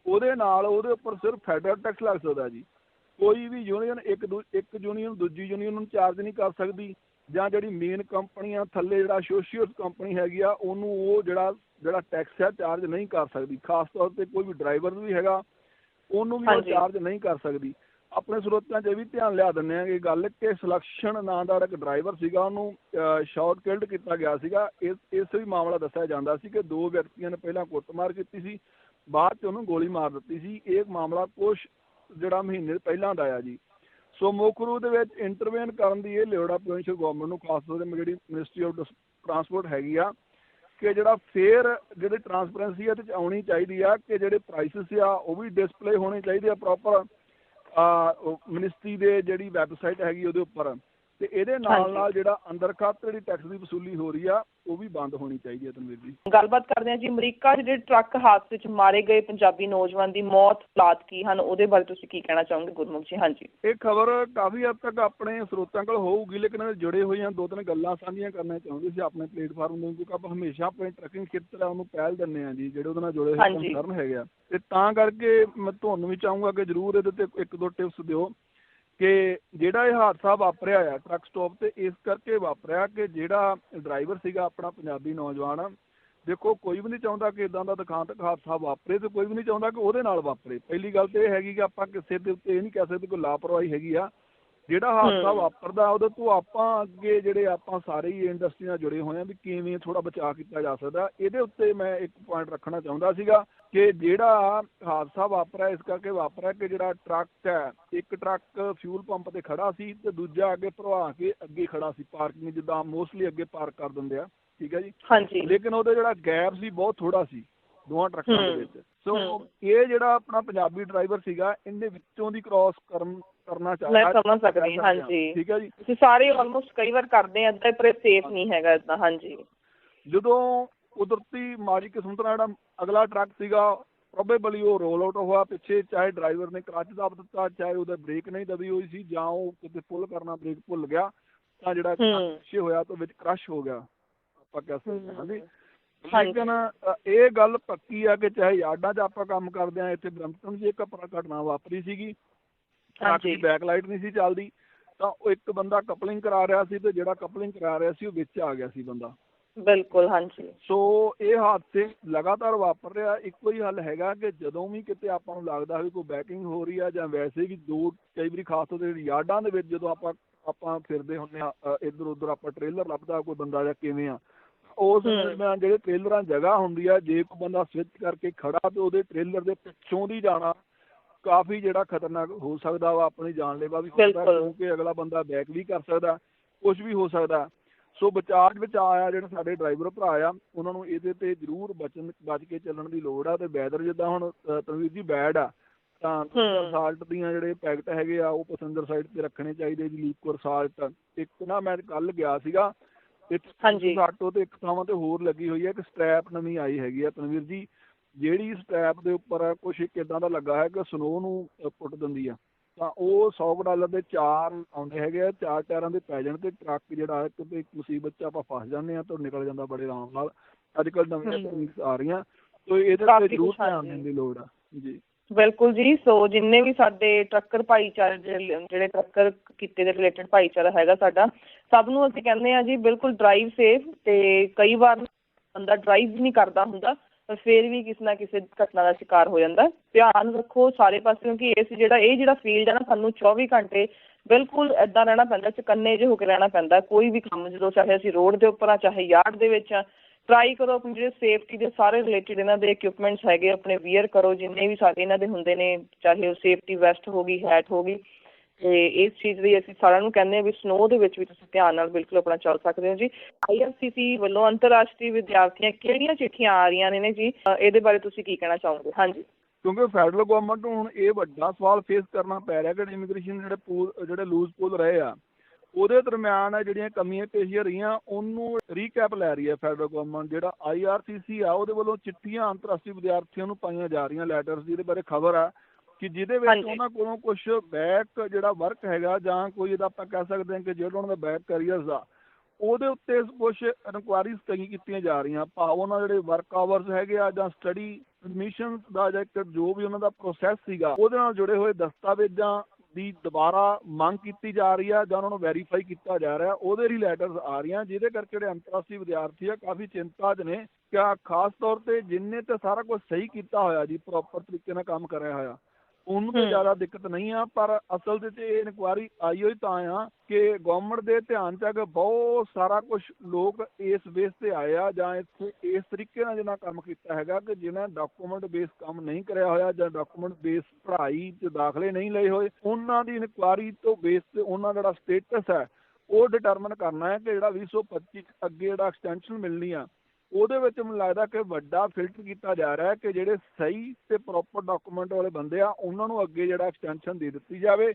Speaker 2: ਉਹਦੇ ਨਾਲ ਉਹਦੇ ਉੱਪਰ ਸਿਰਫ ਫੈਡਰਲ ਟੈਕਸ ਲੱਗ ਸਕਦਾ ਜੀ। ਕੋਈ ਵੀ ਯੂਨੀਅਨ ਇੱਕ ਇੱਕ ਯੂਨੀਅਨ ਦੂਜੀ ਯੂਨੀਅਨ ਨੂੰ ਚਾਰਜ ਨਹੀਂ ਕਰ ਸਕਦੀ। ਜਾਂ ਜਿਹੜੀ ਮੇਨ ਕੰਪਨੀਆਂ ਥੱਲੇ ਜਿਹੜਾ ਐਸੋਸੀਏਟ ਕੰਪਨੀ ਹੈਗੀ ਆ ਉਹਨੂੰ ਉਹ ਜਿਹੜਾ ਜਿਹੜਾ ਟੈਕਸ ਹੈ ਚਾਰਜ ਨਹੀਂ ਕਰ ਸਕਦੀ। ਖਾਸ ਤੌਰ ਤੇ ਕੋਈ ਵੀ ਡਰਾਈਵਰ ਵੀ ਹੈਗਾ ਉਹਨੂੰ ਵੀ ਉਹ। ਚਾਰਜ ਨਹੀਂ ਕਰ ਸਕਦੀ। ਆਪਣੇ ਸਰੋਤਾਂ 'ਚ ਇਹ ਵੀ ਧਿਆਨ ਲਿਆ ਦਿੰਦੇ ਹਾਂ ਕਿ ਗੱਲ ਕਿ ਸੁਲਕਸ਼ਣ ਨਾਂ ਦਾ ਇੱਕ ਡਰਾਈਵਰ ਸੀਗਾ, ਉਹਨੂੰ ਸ਼ਾਰਟ ਕਿਲਡ ਕੀਤਾ ਗਿਆ ਸੀਗਾ। ਇਸ ਇਸ ਵੀ ਮਾਮਲਾ ਦੱਸਿਆ ਜਾਂਦਾ ਸੀ ਕਿ ਦੋ ਵਿਅਕਤੀਆਂ ਨੇ ਪਹਿਲਾਂ ਕੁੱਟਮਾਰ ਕੀਤੀ ਸੀ, ਬਾਅਦ 'ਚ ਉਹਨੂੰ ਗੋਲੀ ਮਾਰ ਦਿੱਤੀ ਸੀ। ਇਹ ਮਾਮਲਾ ਕੁਛ ਜਿਹੜਾ ਮਹੀਨੇ ਪਹਿਲਾਂ ਦਾ ਆ ਜੀ। ਸੋ ਮੁੱਖ ਰੂਪ ਦੇ ਵਿੱਚ ਇੰਟਰਵੈਨ ਕਰਨ ਦੀ ਇਹ ਲੋੜ ਆ ਪ੍ਰੋਵਿੰਸ਼ੀਅਲ ਗਵਰਨਮੈਂਟ ਨੂੰ, ਖਾਸ ਤੌਰ ਤੇ ਜਿਹੜੀ ਮਿਨਿਸਟਰੀ ਆਫ ਟਰਾਂਸਪੋਰਟ ਹੈਗੀ ਆ, ਕਿ ਜਿਹੜਾ ਫੇਅਰ ਜਿਹੜੀ ਟਰਾਂਸਪੇਰੈਂਸੀ ਆ ਤੇ ਚ ਆਉਣੀ ਚਾਹੀਦੀ ਆ, ਕਿ ਜਿਹੜੇ ਪ੍ਰਾਈਸਸ ਆ ਉਹ ਵੀ ਡਿਸਪਲੇ ਹੋਣੇ ਚਾਹੀਦੇ ਆ ਪ੍ਰੋਪਰ ਮਿਨਿਸਟਰੀ ਦੇ ਜਿਹੜੀ ਵੈਬਸਾਈਟ ਹੈਗੀ ਉਹਦੇ ਉੱਪਰ। ਤੇ ਇਹਦੇ ਨਾਲ। ਨਾਲ ਜਿਹੜਾ ਅੰਦਰ ਖਾਤੇ ਜਿਹੜੀ ਟੈਕਸ ਦੀ ਵਸੂਲੀ ਹੋ ਰਹੀ ਆ ਉਹ ਵੀ ਬੰਦ ਹੋਣੀ ਚਾਹੀਦੀ ਹੈ ਤਨਵੀਰ ਜੀ।
Speaker 3: ਗੱਲਬਾਤ ਕਰਦੇ ਹਾਂ ਜੀ ਅਮਰੀਕਾ ਜਿਹੜੇ ਟਰੱਕ ਹਾਦਸੇ 'ਚ ਮਾਰੇ ਗਏ ਪੰਜਾਬੀ ਨੌਜਵਾਨ ਦੀ ਮੌਤ ਹਾਲਾਤ ਕੀ ਹਨ ਉਹਦੇ ਬਾਰੇ ਤੁਸੀਂ ਕੀ ਕਹਿਣਾ ਚਾਹੋਗੇ ਗੁਰਮੁਖ ਜੀ? ਹਾਂਜੀ।
Speaker 2: ਇਹ ਖਬਰ ਕਾਫੀ ਹੱਦ ਤੱਕ ਆਪਣੇ ਸਰੋਤਾਂ ਕੋਲ ਹੋਊਗੀ ਲੇਕਿਨ ਜੁੜੇ ਹੋਈਆਂ ਦੋ ਤਿੰਨ ਗੱਲਾਂ ਸਾਂਝੀਆਂ ਕਰਨਾ ਚਾਹੁੰਦੇ ਸੀ ਆਪਣੇ ਪਲੇਟਫਾਰਮ ਤੋਂ ਕਿਉਂਕਿ ਆਪਾਂ ਹਮੇਸ਼ਾ ਆਪਣੇ ਟਰੱਕਿੰਗ ਖੇਤਰ ਆ ਉਹਨੂੰ ਪਹਿਲ ਦਿੰਦੇ ਆ ਜੀ ਜਿਹੜੇ ਉਹਦੇ ਨਾਲ ਜੁੜੇ ਹੋਏ। ਕੰਸਰਨ ਹੈਗੇ ਆ। ਤੇ ਤਾਂ ਕਰਕੇ ਮੈਂ ਤੁਹਾਨੂੰ ਵੀ ਚਾਹੂੰਗਾ ਕਿ ਜਰੂਰ ਇਹਦੇ ਤੇ ਇੱਕ ਦੋ ਟਿਪਸ ਦਿਓ। ਕਿ ਜਿਹੜਾ ਇਹ ਹਾਦਸਾ ਵਾਪਰਿਆ ਆ ਟਰੱਕ ਸਟੋਪ ਤੇ ਇਸ ਕਰਕੇ ਵਾਪਰਿਆ ਕਿ ਜਿਹੜਾ ਡਰਾਈਵਰ ਸੀਗਾ ਆਪਣਾ ਪੰਜਾਬੀ ਨੌਜਵਾਨ, ਦੇਖੋ ਕੋਈ ਵੀ ਨਹੀਂ ਚਾਹੁੰਦਾ ਕਿ ਇਦਾਂ ਦਾ ਦੁਖਾਂਤਕ ਹਾਦਸਾ ਵਾਪਰੇ ਅਤੇ ਕੋਈ ਵੀ ਨਹੀਂ ਚਾਹੁੰਦਾ ਕਿ ਉਹਦੇ ਨਾਲ ਵਾਪਰੇ। ਪਹਿਲੀ ਗੱਲ ਤਾਂ ਇਹ ਹੈਗੀ ਕਿ ਆਪਾਂ ਕਿਸੇ ਦੇ ਉੱਤੇ ਇਹ ਨਹੀਂ ਕਹਿ ਸਕਦੇ ਕੋਈ ਲਾਪਰਵਾਹੀ ਹੈਗੀ ਆ। ਜਿਹੜਾ ਹਾਦਸਾ ਵਾਪਰਦਾ ਉਹਦੇ ਤੋਂ ਆਪਾਂ ਅੱਗੇ ਜਿਹੜੇ ਆਪਾਂ ਸਾਰੇ ਹੀ ਇੰਡਸਟਰੀ ਨਾਲ ਜੁੜੇ ਹੋਏ ਆ ਵੀ ਕਿਵੇਂ ਥੋੜਾ ਬਚਾਅ ਕੀਤਾ ਜਾ ਸਕਦਾ ਇਹਦੇ ਉੱਤੇ ਮੈਂ ਇੱਕ ਪੁਆਇੰਟ ਰੱਖਣਾ ਚਾਹੁੰਦਾ ਸੀਗਾ ਕਿ ਜਿਹੜਾ ਹਾਦਸਾ ਵਾਪਰਿਆ ਇਸ ਕਰਕੇ ਵਾਪਰਿਆ ਕਿ ਜਿਹੜਾ ਟਰੱਕ ਹੈ ਇੱਕ ਟਰੱਕ ਫਿਊਲ ਪੰਪ ਤੇ ਖੜਾ ਸੀ ਤੇ ਦੂਜਾ ਅੱਗੇ ਭਰਵਾ ਕੇ ਅੱਗੇ ਖੜਾ ਸੀ ਪਾਰਕਿੰਗ ਜਿੱਦਾਂ ਮੋਸਟਲੀ ਅੱਗੇ ਪਾਰਕ ਕਰ ਦਿੰਦੇ ਆ ਠੀਕ ਹੈ ਜੀ?
Speaker 3: ਹਾਂਜੀ।
Speaker 2: ਲੇਕਿਨ ਉਹਦਾ ਜਿਹੜਾ ਗੈਪ ਸੀ ਬਹੁਤ ਥੋੜਾ ਸੀ। ਦੋਵਾਂ ਟਰੱਕਾਂ ਦੇ ਵਿੱਚ। ਸੋ ਇਹ ਜਿਹੜਾ ਆਪਣਾ ਪੰਜਾਬੀ ਡਰਾਈਵਰ ਸੀਗਾ ਇਹਦੇ ਵਿੱਚੋਂ ਦੀ ਕ੍ਰਾਸ ਕਰਨ ਕਰਨਾ
Speaker 3: ਮੈਂ
Speaker 2: ਚਾਹਿਆ
Speaker 3: ਸਮਝ ਸਕਦੀ ਹਾਂ, ਹਾਂਜੀ।
Speaker 2: ਠੀਕ ਹੈ ਜੀ?
Speaker 3: ਤੁਸੀਂ ਸਾਰੇ ਆਲਮੋਸਟ ਕਈ ਵਾਰ ਕਰਦੇ ਆ ਏਦਾਂ ਪਰ ਸੇਫ ਨਹੀਂ ਹੈਗਾ ਏਦਾਂ ਹਾਂਜੀ।
Speaker 2: ਜਦੋਂ ਕੁਦਰਤੀ ਮਾੜੀ ਕਿਸਮਤ ਨਾਲ ਜਿਹੜਾ ਅਗਲਾ ਟਰੱਕ ਸੀਗਾ ਪ੍ਰੋਬੇਬਲੀ ਉਹ ਰੋਲ ਆਊਟ ਹੋਇਆ ਪਿੱਛੇ ਚਾਹੇ ਡਰਾਈਵਰ ਨੇ ਕਲੱਚ ਦੱਬ ਦਿੱਤਾ ਚਾਹੇ ਉਹਦਾ ਬ੍ਰੇਕ ਨਹੀਂ ਦਬੀ ਹੋਈ ਸੀ ਜਾਂ ਉਹ ਕਿਤੇ ਪੁੱਲ ਕਰਨਾ ਬ੍ਰੇਕ ਭੁੱਲ ਗਿਆ ਤਾਂ ਜਿਹੜਾ। ਪਿੱਛੇ ਹੋਇਆ ਤਾਂ ਵਿੱਚ ਕ੍ਰਸ਼ ਹੋ ਗਿਆ। ਆਪਾਂ ਕਹਿ ਸਕਦੇ ਹਾਂ ਜੀ। ਲੇਕਿਨ ਇਹ ਗੱਲ ਪੱਕੀ ਆ ਕਿ ਚਾਹੇ ਯਾਰਡਾਂ 'ਚ ਆਪਾਂ ਕੰਮ ਕਰਦੇ ਆ ਇੱਥੇ ਬ੍ਰਮਟਨ 'ਚ ਇੱਕ ਆਪਣਾ ਘਟਨਾ ਵਾਪਰੀ ਸੀਗੀ। ਟਰੱਕ ਦੀ
Speaker 3: ਹਾਂਜੀ।
Speaker 2: ਬੈਕ ਲਾਈਟ ਨਹੀਂ ਸੀ ਚੱਲਦੀ। ਤਾਂ ਉਹ ਇੱਕ ਬੰਦਾ ਕਪਲਿੰਗ ਕਰਾ ਰਿਹਾ ਸੀ ਤੇ ਜਿਹੜਾ ਕਪਲਿੰਗ ਕਰਾ ਰਿਹਾ ਸੀ ਉਹ ਵਿੱਚ ਆ ਗਿਆ ਸੀ ਬੰਦਾ।
Speaker 3: ਬਿਲਕੁਲ ਹਾਂਜੀ।
Speaker 2: ਸੋ ਇਹ ਹਾਦਸੇ ਲਗਾਤਾਰ ਵਾਪਰ ਰਿਹਾ। ਇੱਕੋ ਹੀ ਹੱਲ ਹੈਗਾ ਕਿ ਜਦੋਂ ਵੀ ਕਿਤੇ ਆਪਾਂ ਨੂੰ ਲੱਗਦਾ ਵੀ ਕੋਈ ਬੈਕਿੰਗ ਹੋ ਰਹੀ ਆ ਜਾਂ ਵੈਸੇ ਵੀ ਦੋ ਕਈ ਵਾਰੀ ਖਾਸ ਤੌਰ ਤੇ ਯਾਰਡਾਂ ਦੇ ਵਿੱਚ ਜਦੋਂ ਆਪਾਂ ਆਪਾਂ ਫਿਰਦੇ ਹੁੰਨੇ ਆ ਇੱਧਰ ਉੱਧਰ ਆਪਾਂ ਟ੍ਰੇਲਰ ਲੱਭਦਾ ਕੋਈ ਬੰਦਾ ਜਾਂ ਕਿਵੇਂ ਆ ਉਸ। ਦਰਮਿਆਨ ਜਿਹੜੇ ਟ੍ਰੇਲਰਾਂ ਜਗ੍ਹਾ ਹੁੰਦੀ ਆ ਜੇ ਕੋਈ ਬੰਦਾ ਸਵਿਚ ਕਰਕੇ ਖੜਾ ਤੇ ਉਹਦੇ ਟ੍ਰੇਲਰ ਦੇ ਪਿੱਛੋਂ ਦੀ ਜਾਣਾ ਕਾਫੀ ਜਿਹੜਾ ਖਤਰਨਾਕ ਹੋ ਸਕਦਾ ਵਾ ਆਪਣੀ ਜਾਨਲੇਵਾ ਵੀ ਹੋ ਸਕਦਾ
Speaker 3: ਬਿਲਕੁਲ।
Speaker 2: ਕਿਉਂਕਿ ਅਗਲਾ ਬੰਦਾ ਬੈਕ ਵੀ ਕਰ ਸਕਦਾ ਕੁਝ ਵੀ ਹੋ ਸਕਦਾ ਸੋ ਬਚਾਅ ਵਿੱਚ ਆਇਆ ਜਿਹੜੇ ਸਾਡੇ ਡਰਾਈਵਰ ਭਰਾ ਆ ਉਹਨਾਂ ਨੂੰ ਇਹਦੇ ਤੇ ਜ਼ਰੂਰ ਬਚਨ ਬਚ ਕੇ ਚੱਲਣ ਦੀ ਲੋੜ ਆ ਤੇ ਵੈਦਰ ਜਿੱਦਾਂ ਹੁਣ ਤਨਵੀਰ ਜੀ ਬੈਡ ਆ ਤਾਂ। ਸਾਲਟ ਦੀਆਂ ਜਿਹੜੇ ਪੈਕਟ ਹੈਗੇ ਆ ਉਹ ਪੈਸੰਜਰ ਸਾਈਡ ਤੇ ਰੱਖਣੇ ਚਾਹੀਦੇ ਜੀ ਲੀਕਵਰ ਸਾਲਟ ਇੱਕ ਨਾ ਮੈਂ ਕੱਲ ਗਿਆ ਸੀਗਾ
Speaker 3: ਹਾਂਜੀ।
Speaker 2: ਆਟੋ ਤੇ ਇੱਕ ਥਾਵਾਂ ਤੇ ਹੋਰ ਲੱਗੀ ਹੋਈ ਹੈ ਕਿ ਸਟ੍ਰੈਪ ਨਵੀਂ ਆਈ ਹੈਗੀ ਆ ਤਨਵੀਰ ਜੀ ਜਿਹੜੀ ਸਟ੍ਰੈਪ ਦੇ ਉੱਪਰ ਕੁਝ ਇੱਕ ਇਦਾਂ ਦਾ ਲੱਗਾ ਹੈ ਕਿ ਸਨੋ ਨੂੰ ਪੁੱਟ ਦਿੰਦੀ ਆ ਤਾਂ ਉਹ 100 ਕੁ ਡਾਲਰ ਦੇ ਚਾਰ ਆਉਂਦੇ ਹੈਗੇ ਆ ਚਾਰ ਟਾਇਰਾਂ ਦੇ ਪੈ ਜਾਣ ਤੇ ਟਰੱਕ ਜਿਹੜਾ ਇੱਕ ਮੁਸੀਬਤ 'ਚ ਆਪਾਂ ਫਸ ਜਾਂਦੇ ਆ ਤਾਂ ਨਿਕਲ ਜਾਂਦਾ ਬੜੇ ਆਰਾਮ ਨਾਲ ਅੱਜ ਕੱਲ੍ਹ ਨਵੀਆਂ। ਟੈਕਨੀਕਸ ਆ ਰਹੀਆਂ ਤੋ ਇਹਦੇ ਤੇ ਜ਼ਰੂਰ
Speaker 3: ਕੁਛ
Speaker 2: ਧਿਆਨ। ਦੇਣ ਦੀ ਲੋੜ ਆ ਜੀ
Speaker 3: ਬਿਲਕੁਲ ਜੀ, ਸੋ ਜਿੰਨੇ ਵੀ ਸਾਡੇ ਟਰੱਕਰ ਭਾਈਚਾਰੇ ਜਿਹੜੇ ਟਰੱਕਰ ਕਿੱਤੇ ਦੇ ਰਿਲੇਟਡ ਭਾਈਚਾਰਾ ਹੈਗਾ ਸਾਡਾ, ਸਭ ਨੂੰ ਅਸੀਂ ਕਹਿੰਦੇ ਆ ਜੀ, ਬਿਲਕੁਲ ਡਰਾਈਵ ਸੇਫ ਤੇ ਕਈ ਵਾਰ ਬੰਦਾ ਡਰਾਈਵ ਨਹੀਂ ਕਰਦਾ ਹੁੰਦਾ, ਪਰ ਫਿਰ ਵੀ ਕਿਸੇ ਨਾ ਕਿਸੇ ਘਟਨਾ ਦਾ ਸ਼ਿਕਾਰ ਹੋ ਜਾਂਦਾ। ਧਿਆਨ ਰੱਖੋ ਸਾਰੇ ਪਾਸੇ ਕਿਉਂਕਿ ਇਸ ਜਿਹੜਾ, ਇਹ ਜਿਹੜਾ ਫੀਲਡ ਹੈ ਨਾ, ਸਾਨੂੰ 24 ਘੰਟੇ ਬਿਲਕੁਲ ਏਦਾਂ ਰਹਿਣਾ ਪੈਂਦਾ, ਚੁਕੰਨੇ ਜਿਹੇ ਹੋ ਕੇ ਰਹਿਣਾ ਪੈਂਦਾ। ਕੋਈ ਵੀ ਕੰਮ, ਜਦੋਂ ਚਾਹੇ ਅਸੀਂ ਰੋਡ ਦੇ ਉੱਪਰ ਆ, ਚਾਹੇ ਯਾਰਡ ਦੇ ਵਿੱਚ ਆ ਟਰਾਈ ਕਰੋ ਆਪਣੇ ਜਿਹੜੇ ਸੇਫਟੀ ਦੇ ਸਾਰੇ ਰਿਲੇਟਡ ਇਹਨਾਂ ਦੇ ਇਕਵਿਪਮੈਂਟਸ ਹੈਗੇ, ਆਪਣੇ ਵੀਅਰ ਕਰੋ, ਜਿੰਨੇ ਵੀ ਸਾਡੇ ਇਹਨਾਂ ਦੇ ਹੁੰਦੇ ਨੇ, ਚਾਹੇ ਉਹ ਸੇਫਟੀ ਵੈਸਟ ਹੋ ਗਈ ਹੈਟ ਹੋ ਗਈ, ਤੇ ਇਸ ਚੀਜ਼ ਲਈ ਅਸੀਂ ਸਾਰਿਆਂ ਨੂੰ ਕਹਿੰਦੇ ਆ ਵੀ ਸਨੋ ਦੇ ਵਿੱਚ ਵੀ ਤੁਸੀਂ ਧਿਆਨ ਨਾਲ ਬਿਲਕੁਲ ਆਪਣਾ ਚੱਲ ਸਕਦੇ ਹੋ ਜੀ। ਆਈਆਰਸੀਸੀ ਵੱਲੋਂ ਅੰਤਰਰਾਸ਼ਟਰੀ ਵਿਦਿਆਰਥੀਆਂ ਕਿਹੜੀਆਂ ਚਿੱਠੀਆਂ ਆ ਰਹੀਆਂ ਨੇ ਨੇ ਜੀ? ਇਹਦੇ ਬਾਰੇ ਤੁਸੀਂ ਕੀ ਕਹਿਣਾ ਚਾਹੋਗੇ? ਹਾਂਜੀ।
Speaker 2: ਕਿਉਂਕਿ ਫੈਡਰਲ ਗਵਰਨਮੈਂਟ ਨੂੰ ਹੁਣ ਇਹ ਵੱਡਾ ਸਵਾਲ ਫੇਸ ਕਰਨਾ ਪੈ ਰਿਹਾ ਕਿ ਇਮੀਗ੍ਰੇਸ਼ਨ ਜਿਹੜੇ ਪੂਲ ਜਿਹੜੇ ਲੂਜ਼ ਪੂਲ ਰਹੇ ਆ ਉਹਦੇ ਦਰਮਿਆਨ ਜਿਹੜੀਆਂ ਕਮੀਆਂ ਪੇਸ਼ੀਆਂ ਰਹੀਆਂ ਉਹਨੂੰ ਰੀਕੈਪ ਲੈ ਰਹੀ ਹੈ ਫੈਡਰਲ ਗਵਰਨਮੈਂਟ ਜਿਹੜਾ ਆਈਆਰਸੀਸੀ ਆ ਉਹਦੇ ਵੱਲੋਂ ਚਿੱਠੀਆਂ ਅੰਤਰਰਾਸ਼ਟਰੀ ਵਿਦਿਆਰਥੀਆਂ ਨੂੰ ਪਾਈਆਂ ਜਾ ਰਹੀਆਂ ਲੈਟਰਸ ਜਿਹਦੇ ਬਾਰੇ ਖਬਰ ਆ ਕਿ ਜਿਹਦੇ ਵਿੱਚ। ਉਹਨਾਂ ਕੋਲੋਂ ਕੁਝ ਬੈਕ ਜਿਹੜਾ ਵਰਕ ਹੈਗਾ ਜਾਂ ਕੋਈ ਇਹਦਾ ਆਪਾਂ ਕਹਿ ਸਕਦੇ ਹਾਂ ਕਿ ਜਿਹੜਾ ਉਹਨਾਂ ਦਾ ਬੈਕ ਕੈਰੀਅਰਸ ਆ ਉਹਦੇ ਉੱਤੇ ਕੁਝ ਇਨਕੁਆਇਰੀਜ਼ ਕਈ ਕੀਤੀਆਂ ਜਾ ਰਹੀਆਂ ਭਾਵ ਉਹਨਾਂ ਜਿਹੜੇ ਵਰਕ ਆਵਰਸ ਹੈਗੇ ਆ ਜਾਂ ਸਟੱਡੀ ਐਡਮਿਸ਼ਨ ਦਾ ਜਾਂ ਜੋ ਵੀ ਉਹਨਾਂ ਦਾ ਪ੍ਰੋਸੈਸ ਸੀਗਾ ਉਹਦੇ ਨਾਲ ਜੁੜੇ ਹੋਏ ਦਸਤਾਵੇਜ਼ਾਂ ਦੀ ਦੁਬਾਰਾ ਮੰਗ ਕੀਤੀ ਜਾ ਰਹੀ ਆ ਜਾਂ ਉਹਨਾਂ ਨੂੰ ਵੈਰੀਫਾਈ ਕੀਤਾ ਜਾ ਰਿਹਾ, ਉਹਦੇ ਲਈ ਲੈਟਰਸ ਆ ਰਹੀਆਂ, ਜਿਹਦੇ ਕਰਕੇ ਜਿਹੜੇ ਅੰਤਰਰਾਸ਼ਟਰੀ ਵਿਦਿਆਰਥੀ ਆ, ਕਾਫੀ ਚਿੰਤਾ 'ਚ ਨੇ ਕਿ ਖਾਸ ਤੌਰ ਤੇ ਜਿਨਨੇ ਤੇ ਸਾਰਾ ਕੁਝ ਸਹੀ ਕੀਤਾ ਹੋਇਆ ਜੀ ਪ੍ਰੋਪਰ ਤਰੀਕੇ ਨਾਲ ਕੰਮ ਕਰਿਆ ਹੋਇਆ ਉਹਨੂੰ ਤੇ। ਜ਼ਿਆਦਾ ਦਿੱਕਤ ਨਹੀਂ ਆ ਪਰ ਅਸਲ ਦੇ 'ਚ ਇਹ ਇਨਕੁਆਇਰੀ ਆਈ ਹੋਈ ਤਾਂ ਆ ਕਿ ਗਵਰਨਮੈਂਟ ਦੇ ਧਿਆਨ 'ਚ ਆ ਕਿ ਬਹੁਤ ਸਾਰਾ ਕੁਝ ਲੋਕ ਇਸ ਬੇਸ ਤੇ ਆਏ ਆ ਜਾਂ ਇੱਥੇ ਇਸ ਤਰੀਕੇ ਨਾਲ ਜਿਹਨਾਂ ਕੰਮ ਕੀਤਾ ਹੈਗਾ ਕਿ ਜਿਨ੍ਹਾਂ ਡਾਕੂਮੈਂਟ ਬੇਸ ਕੰਮ ਨਹੀਂ ਕਰਿਆ ਹੋਇਆ ਜਾਂ ਡਾਕੂਮੈਂਟ ਬੇਸ ਪੜ੍ਹਾਈ 'ਚ ਦਾਖਲੇ ਨਹੀਂ ਲਏ ਹੋਏ ਉਹਨਾਂ ਦੀ ਇਨਕੁਆਇਰੀ ਤੋਂ ਬੇਸ ਤੇ ਉਹਨਾਂ ਦਾ ਜਿਹੜਾ ਸਟੇਟਸ ਹੈ ਉਹ ਡਿਟਰਮਿਨ ਕਰਨਾ ਹੈ ਕਿ ਜਿਹੜਾ 2025 'ਚ ਅੱਗੇ ਜਿਹੜਾ ਐਕਸਟੈਂਸ਼ਨ ਮਿਲਣੀ ਆ ਉਹਦੇ ਵਿੱਚ ਮੈਨੂੰ ਲੱਗਦਾ ਕਿ ਵੱਡਾ ਫਿਲਟਰ ਕੀਤਾ ਜਾ ਰਿਹਾ ਕਿ ਜਿਹੜੇ ਸਹੀ ਤੇ ਪ੍ਰੋਪਰ ਡਾਕੂਮੈਂਟ ਵਾਲੇ ਬੰਦੇ ਆ, ਉਹਨਾਂ ਨੂੰ ਅੱਗੇ ਜਿਹੜਾ ਐਕਸਟੈਂਸ਼ਨ ਦੇ ਦਿੱਤੀ ਜਾਵੇ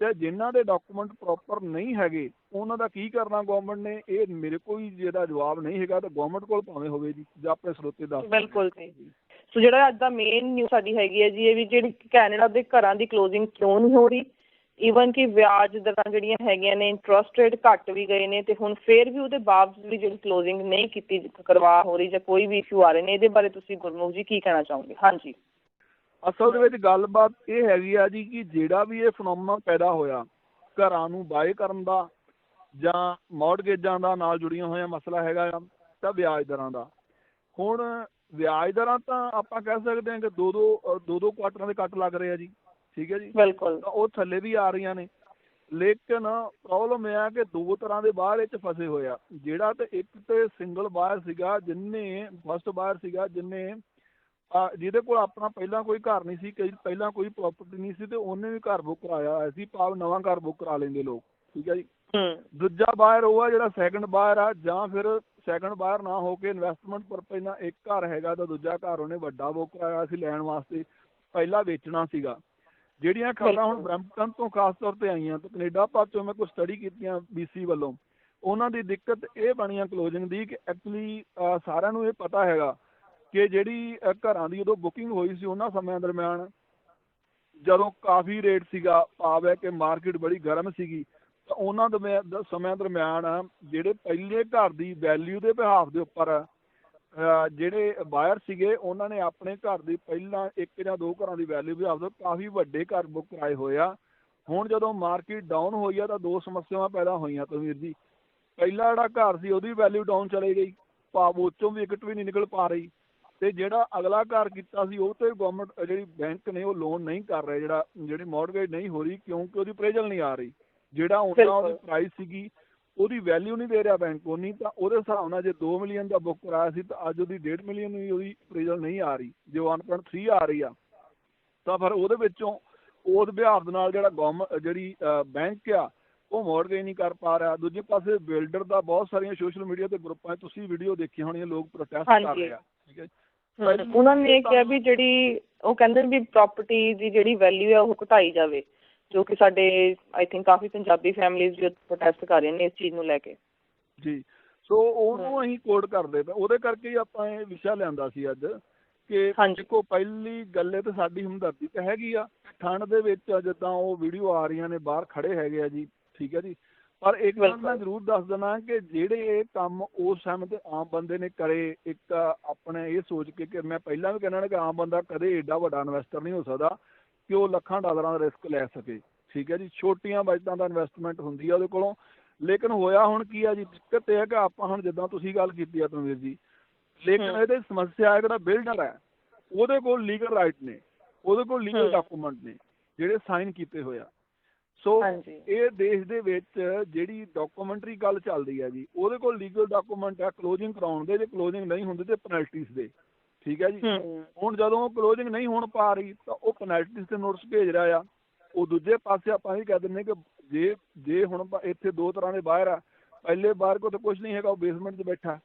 Speaker 2: ਤੇ ਜਿਨ੍ਹਾਂ ਦੇ ਡਾਕੂਮੈਂਟ ਪ੍ਰੋਪਰ ਨਹੀਂ ਹੈਗੇ, ਉਹਨਾਂ ਦਾ ਕੀ ਕਰਨਾ ਗਵਰਨਮੈਂਟ ਨੇ? ਇਹ ਮੇਰੇ ਕੋਈ ਜਿਹਦਾ ਜਵਾਬ ਨਹੀਂ ਹੈਗਾ ਤਾਂ ਗਵਰਨਮੈਂਟ ਕੋਲ ਭਾਵੇਂ ਹੋਵੇ ਜੀ, ਜਾਂ ਆਪਣੇ ਸਰੋਤੇ ਦੱਸ
Speaker 3: ਬਿਲਕੁਲ ਜੀ। ਸੋ ਜਿਹੜਾ ਅੱਜ ਦਾ ਮੇਨ ਨਿਊਜ਼ ਸਾਡੀ ਹੈਗੀ ਹੈ ਜੀ, ਇਹ ਵੀ ਜਿਹੜੀ ਕੈਨੇਡਾ ਦੇ ਘਰਾਂ ਦੀ ਕਲੋਜ਼ਿੰਗ ਕਿਉਂ ਨਹੀਂ ਹੋ ਰਹੀ? ਈਵਨ ਕਿ ਵਿਆਜ ਦਰਾਂ ਜਿਹੜੀਆਂ ਹੈਗੀਆਂ ਨੇ ਇੰਟਰਸਟ ਰੇਟ ਘਟ ਵੀ ਗਏ ਨੇ ਤੇ ਹੁਣ ਫੇਰ ਵੀ ਉਹਦੇ ਬਾਵਜੂਦ ਵੀ ਜਿਹੜੀ ਕਲੋਜ਼ਿੰਗ ਨਹੀਂ ਕੀਤੀ, ਕਰਵਾ ਹੋ ਰਹੀ ਜਾਂ ਕੋਈ ਵੀ ਇਸ਼ੂ ਆ ਰਹੇ ਨੇ, ਇਹਦੇ ਬਾਰੇ ਤੁਸੀਂ ਗੁਰਮੁਖ ਜੀ ਕੀ ਕਹਿਣਾ ਚਾਹੋਗੇ? ਹਾਂਜੀ।
Speaker 2: ਅਸਲ ਦੇ ਵਿੱਚ ਗੱਲਬਾਤ ਇਹ ਹੈਗੀ ਆ ਜੀ ਕਿ ਜਿਹੜਾ ਵੀ ਇਹ ਫਨੋਮਨਾ ਪੈਦਾ ਹੋਇਆ, ਘਰਾਂ ਨੂੰ ਬਾਏ ਕਰਨ ਦਾ ਜਾਂ ਮੌਰਗੇਜਾਂ ਦਾ ਨਾਲ ਜੁੜੀਆਂ ਹੋਈਆਂ ਮਸਲਾ ਹੈਗਾ ਆ, ਤਾਂ ਵਿਆਜ ਦਰਾਂ ਦਾ। ਹੁਣ ਵਿਆਜ ਦਰਾਂ ਤਾਂ ਆਪਾਂ ਕਹਿ ਸਕਦੇ ਹਾਂ ਕਿ ਦੋ ਦੋ ਦੋ ਦੋ ਕੁਆਟਰਾਂ ਦੇ ਕੱਟ ਲੱਗ ਰਹੇ ਆ ਜੀ। ਠੀਕ ਹੈ ਜੀ?
Speaker 3: ਬਿਲਕੁਲ।
Speaker 2: ਉਹ ਥੱਲੇ ਵੀ ਆ ਰਹੀਆਂ ਨੇ। ਲੇਕਿਨ ਪ੍ਰੋਬਲਮ ਇਹ ਆ ਕਿ ਦੋ ਤਰ੍ਹਾਂ ਦੇ ਬਾਹਰ ਇਹ ਚ ਫਸੇ ਹੋਏ ਆ। ਜਿਹੜਾ ਤੇ ਇੱਕ ਤੇ ਸਿੰਗਲ ਬਾਹਰ ਸੀਗਾ ਜਿੰਨੇ ਫਸਟ ਬਾਹਰ ਸੀਗਾ ਜਿੰਨੇ ਜਿਹਦੇ ਕੋਲ ਆਪਣਾ ਪਹਿਲਾਂ ਕੋਈ ਘਰ ਨਹੀਂ ਸੀ ਕਈ ਪਹਿਲਾਂ ਕੋਈ ਪ੍ਰਾਪਰਟੀ ਨਹੀਂ ਸੀ ਤੇ ਉਹਨੇ ਵੀ ਘਰ ਬੁੱਕ ਕਰਾਇਆ। ਹੋਇਆ ਸੀ ਭਾਵ ਨਵਾਂ ਘਰ ਬੁੱਕ ਕਰਾ ਲੈਂਦੇ ਲੋਕ। ਠੀਕ ਹੈ ਜੀ?
Speaker 3: ਹੂੰ।
Speaker 2: ਦੂਜਾ ਬਾਹਰ ਉਹ ਆ ਜਿਹੜਾ ਸੈਕੰਡ ਬਾਹਰ ਆ ਜਾਂ ਫਿਰ ਸੈਕੰਡ ਬਾਹਰ ਨਾ ਹੋ ਕੇ ਇਨਵੈਸਟਮੈਂਟ ਪਰਪਸ ਨਾਲ ਇੱਕ ਘਰ ਹੈਗਾ ਤਾਂ ਦੂਜਾ ਘਰ ਉਹਨੇ ਵੱਡਾ ਬੁੱਕ ਕਰਾਇਆ ਸੀ ਲੈਣ ਵਾਸਤੇ। ਪਹਿਲਾਂ ਵੇਚਣਾ ਸੀਗਾ। ਜਿਹੜੀਆਂ ਖਬਰਾਂ ਹੁਣ। ਬ੍ਰੈਂਪਟਨ ਤੋਂ ਖਾਸ ਤੌਰ ਤੇ ਆਈਆਂ ਤੇ ਕੈਨੇਡਾ ਭਰ ਚੋਂ ਮੈਂ ਕੁਝ ਸਟੱਡੀ ਕੀਤੀਆਂ BC ਵੱਲੋਂ ਉਹਨਾਂ ਦੀ ਦਿੱਕਤ ਇਹ ਬਣੀਆਂ ਕਲੋਜ਼ਿੰਗ ਦੀ ਕਿ ਐਕਚੁਅਲੀ ਸਾਰਿਆਂ ਨੂੰ ਇਹ ਪਤਾ ਹੈਗਾ ਕਿ ਜਿਹੜੀ ਘਰਾਂ ਦੀ ਉਦੋਂ ਬੁਕਿੰਗ ਹੋਈ ਸੀ ਉਹਨਾਂ ਸਮਿਆਂ ਦਰਮਿਆਨ ਜਦੋਂ ਕਾਫੀ ਰੇਟ ਸੀਗਾ ਭਾਵ ਹੈ ਕਿ ਮਾਰਕੀਟ ਬੜੀ ਗਰਮ ਸੀਗੀ ਤਾਂ ਉਹਨਾਂ ਦ- ਸਮਿਆਂ ਦਰਮਿਆਨ ਜਿਹੜੇ ਪਹਿਲੇ ਘਰ ਦੀ ਵੈਲਿਊ ਦੇ ਬਿਹਾਫ ਦੇ ਉੱਪਰ ਜਿਹੜੇ ਬਾਇਰ ਸੀਗੇ ਉਹਨਾਂ ਨੇ ਆਪਣੇ ਘਰ ਦੀ ਪਹਿਲਾਂ ਇੱਕ ਜਾਂ ਦੋ ਘਰਾਂ ਦੀ ਵੈਲਿਊ ਬਿਹਾਫ ਦੇ ਕਾਫੀ ਵੱਡੇ ਘਰ ਬੁੱਕ ਕਰਾਏ ਹੋਏ ਆ। ਹੁਣ ਜਦੋਂ ਮਾਰਕੀਟ ਡਾਊਨ ਹੋਈ ਆ ਤਾਂ ਦੋ ਸਮੱਸਿਆਵਾਂ ਪੈਦਾ ਹੋਈਆਂ ਤਵੀਰ ਜੀ। ਪਹਿਲਾ ਜਿਹੜਾ ਘਰ ਸੀ ਉਹਦੀ ਵੈਲਿਊ ਡਾਊਨ ਚਲੀ ਗਈ। ਭਾਵ ਉਹ 'ਚੋਂ ਵੀ ਇਕਟ ਵੀ ਨਹੀਂ ਨਿਕਲ ਪਾ ਰਹੀ। ਤੇ ਜਿਹੜਾ ਅਗਲਾ ਘਰ ਕੀਤਾ ਸੀ ਉਹ ਤੇ ਗਵਰਨਮੈਂਟ ਜਿਹੜੀ ਬੈਂਕ ਨੇ ਉਹ ਲੋਨ ਨਹੀਂ ਕਰ ਰਿਹਾ। ਜਿਹੜਾ ਜਿਹੜੀ ਮੌਰਗੇਜ ਨਹੀਂ ਹੋ ਰਹੀ ਕਿਉਂਕਿ ਉਹਦੀ ਅਪਰੇਜ਼ਲ ਨਹੀਂ ਆ ਰਹੀ। ਜਿਹੜਾ ਉਹਨਾਂ ਉਹਦੀ। ਪ੍ਰਾਈਸ ਸੀਗੀ ਉਹਦੀ ਵੈਲਿਊ ਨਹੀਂ ਦੇ ਰਿਹਾ ਬੈਂਕ ਉਹ ਨਹੀਂ ਤਾਂ ਉਹਦੇ ਹਿਸਾਬ ਨਾਲ ਜੇ 2 ਮਿਲੀਅਨ ਦਾ ਬੁੱਕ ਕਰਾਇਆ ਸੀ ਤਾਂ ਅੱਜ ਉਹਦੀ 1.5 ਮਿਲੀਅਨ ਵੀ ਉਹਦੀ ਅਪਰੇਜ਼ਲ ਨਹੀਂ ਆ ਰਹੀ ਜੇ 1.3 ਆ ਰਹੀ ਆ ਤਾਂ ਫਿਰ ਉਹਦੇ ਵਿੱਚੋਂ ਉਸ ਵਿਹਾਰ ਦੇ ਨਾਲ ਜਿਹੜਾ ਗਵਰਨਮੈਂਟ ਜਿਹੜੀ ਬੈਂਕ ਆ ਉਹ ਮੌਰਗੇਜ ਨਹੀਂ ਕਰ ਪਾ ਰਿਹਾ। ਦੂਜੇ ਪਾਸੇ ਬਿਲਡਰ ਦਾ ਬਹੁਤ ਸਾਰੀਆਂ ਸੋਸ਼ਲ ਮੀਡੀਆ ਤੇ ਗਰੁੱਪਾਂ 'ਚ ਤੁਸੀਂ ਵੀਡੀਓ ਦੇਖੀ ਹੋਣੀ ਲੋਕ ਪ੍ਰੋਟੈਸਟ ਕਰ। ਰਹੇ ਆ ਠੀਕ ਹੈ
Speaker 3: ਉਹਨਾਂ ਨੇ ਕਿਹਾ ਵੀ ਜਿਹੜੀ ਉਹ ਕਹਿੰਦੇ ਵੀ ਪ੍ਰਾਪਰਟੀ ਦੀ ਜਿਹੜੀ ਵੈਲਿਊ ਹੈ ਉਹ ਘਟਾਈ ਜਾਵੇ। ਜੋ ਕਿ ਸਾਡੇ ਆਈ ਥਿੰਕ ਕਾਫੀ ਪੰਜਾਬੀ ਫੈਮਿਲੀਜ਼ ਵੀ ਪ੍ਰੋਟੈਸਟ ਕਰ ਰਹੀਆਂ ਨੇ ਇਸ ਚੀਜ਼ ਨੂੰ ਲੈ ਕੇ।
Speaker 2: ਜੀ। ਸੋ ਉਹਨੂੰ ਅਸੀਂ ਕੋਡ ਕਰਦੇ ਤਾਂ ਉਹਦੇ ਕਰਕੇ ਹੀ ਆਪਾਂ ਇਹ ਵਿਸ਼ਾ ਲਿਆਂਦਾ ਸੀ ਅੱਜ ਕਿ। ਦੇਖੋ ਪਹਿਲੀ ਗੱਲੇ ਤੇ ਸਾਡੀ ਹਮਦਰਦੀ ਤਾਂ ਹੈਗੀ ਆ। ਠੰਡ ਦੇ ਵਿੱਚ ਜਿੱਦਾਂ ਉਹ ਵੀਡੀਓ ਆ ਰਹੀਆਂ ਨੇ ਬਾਹਰ ਖੜੇ ਹੈਗੇ ਆ ਜੀ ਠੀਕ ਹੈ ਜੀ। ਪਰ ਇੱਕ ਗੱਲ ਮੈਂ। ਜ਼ਰੂਰ ਦੱਸ ਦੇਣਾ ਕਿ ਜਿਹੜੇ ਇਹ ਕੰਮ ਉਸ ਸਮੇਂ ਤੇ ਆਮ ਬੰਦੇ ਨੇ ਕਰੇ ਇੱਕ ਆਪਣੇ ਇਹ ਸੋਚ ਕੇ ਕਿ ਮੈਂ ਪਹਿਲਾਂ ਵੀ ਕਹਿਣਾ ਕਿ ਆਮ ਬੰਦਾ ਕਦੇ ਏਡਾ ਵੱਡਾ ਇਨਵੈਸਟਰ ਨਹੀਂ ਹੋ ਸਕਦਾ। ਕਿ ਉਹ ਲੱਖਾਂ ਡਾਲਰਾਂ ਦਾ ਰਿਸਕ ਲੈ ਸਕੇ। ਠੀਕ ਹੈ ਜੀ? ਛੋਟੀਆਂ ਬਜਟਾਂ ਦਾ ਇਨਵੈਸਟਮੈਂਟ ਹੁੰਦੀ ਆ ਉਹਦੇ ਕੋਲੋਂ। ਲੇਕਿਨ ਹੋਇਆ ਹੁਣ ਕੀ ਆ ਜੀ? ਦਿੱਕਤ ਇਹ ਹੈ ਕਿ ਆਪਾਂ ਹੁਣ ਜਿੱਦਾਂ ਤੁਸੀਂ ਗੱਲ ਕੀਤੀ ਆ ਤਨਵੀਰ ਜੀ ਲੇਕਿਨ। ਇਹਦੇ ਸਮੱਸਿਆ ਹੈ ਜਿਹੜਾ ਬਿਲਡਰ ਹੈ। ਉਹਦੇ ਕੋਲ ਲੀਗਲ ਰਾਈਟ ਨੇ। ਉਹਦੇ ਕੋਲ ਲੀਗਲ। ਡਾਕੂਮੈਂਟ ਨੇ ਜਿਹੜੇ ਸਾਈਨ ਕੀਤੇ ਹੋਏ ਆ। ਸੋ ਇਹ ਦੇਸ਼ ਦੇ ਵਿੱਚ ਜਿਹੜੀ ਡਾਕੂਮੈਂਟਰੀ ਗੱਲ ਚੱਲਦੀ ਹੈ ਜੀ ਉਹਦੇ ਕੋਲ ਲੀਗਲ ਡਾਕੂਮੈਂਟ ਹੈ ਕਲੋਜ਼ਿੰਗ ਕਰਾਉਣ ਦੇ ਜੇ ਕਲੋਜ਼ਿੰਗ ਨਹੀਂ ਹੁੰਦੀ ਤੇ ਪੈਨਲਟੀਜ਼ ਦੇ। ਠੀਕ ਹੈ ਜੀ? ਹੁਣ ਜਦੋਂ ਕਲੋਜ਼ਿੰਗ ਨਹੀਂ ਹੋਣ ਪਾ ਰਹੀ ਤਾਂ ਉਹ ਪੈਨਲਟੀਜ਼ ਤੇ ਨੋਟਿਸ ਭੇਜ ਰਿਹਾ ਆ। ਉਹ ਦੂਜੇ ਪਾਸੇ ਆਪਾਂ ਇਹ ਕਹਿ ਦਿੰਦੇ ਕਿ ਜੇ ਜੇ ਹੁਣ ਇੱਥੇ ਦੋ ਤਰ੍ਹਾਂ ਦੇ ਬਾਹਰ ਆ ਪਹਿਲੇ ਬਾਹਰ ਕੋ ਤਾਂ ਕੁਝ ਨਹੀਂ ਹੈਗਾ ਉਹ ਬੇਸਮੈਂਟ 'ਚ ਬੈਠਾ।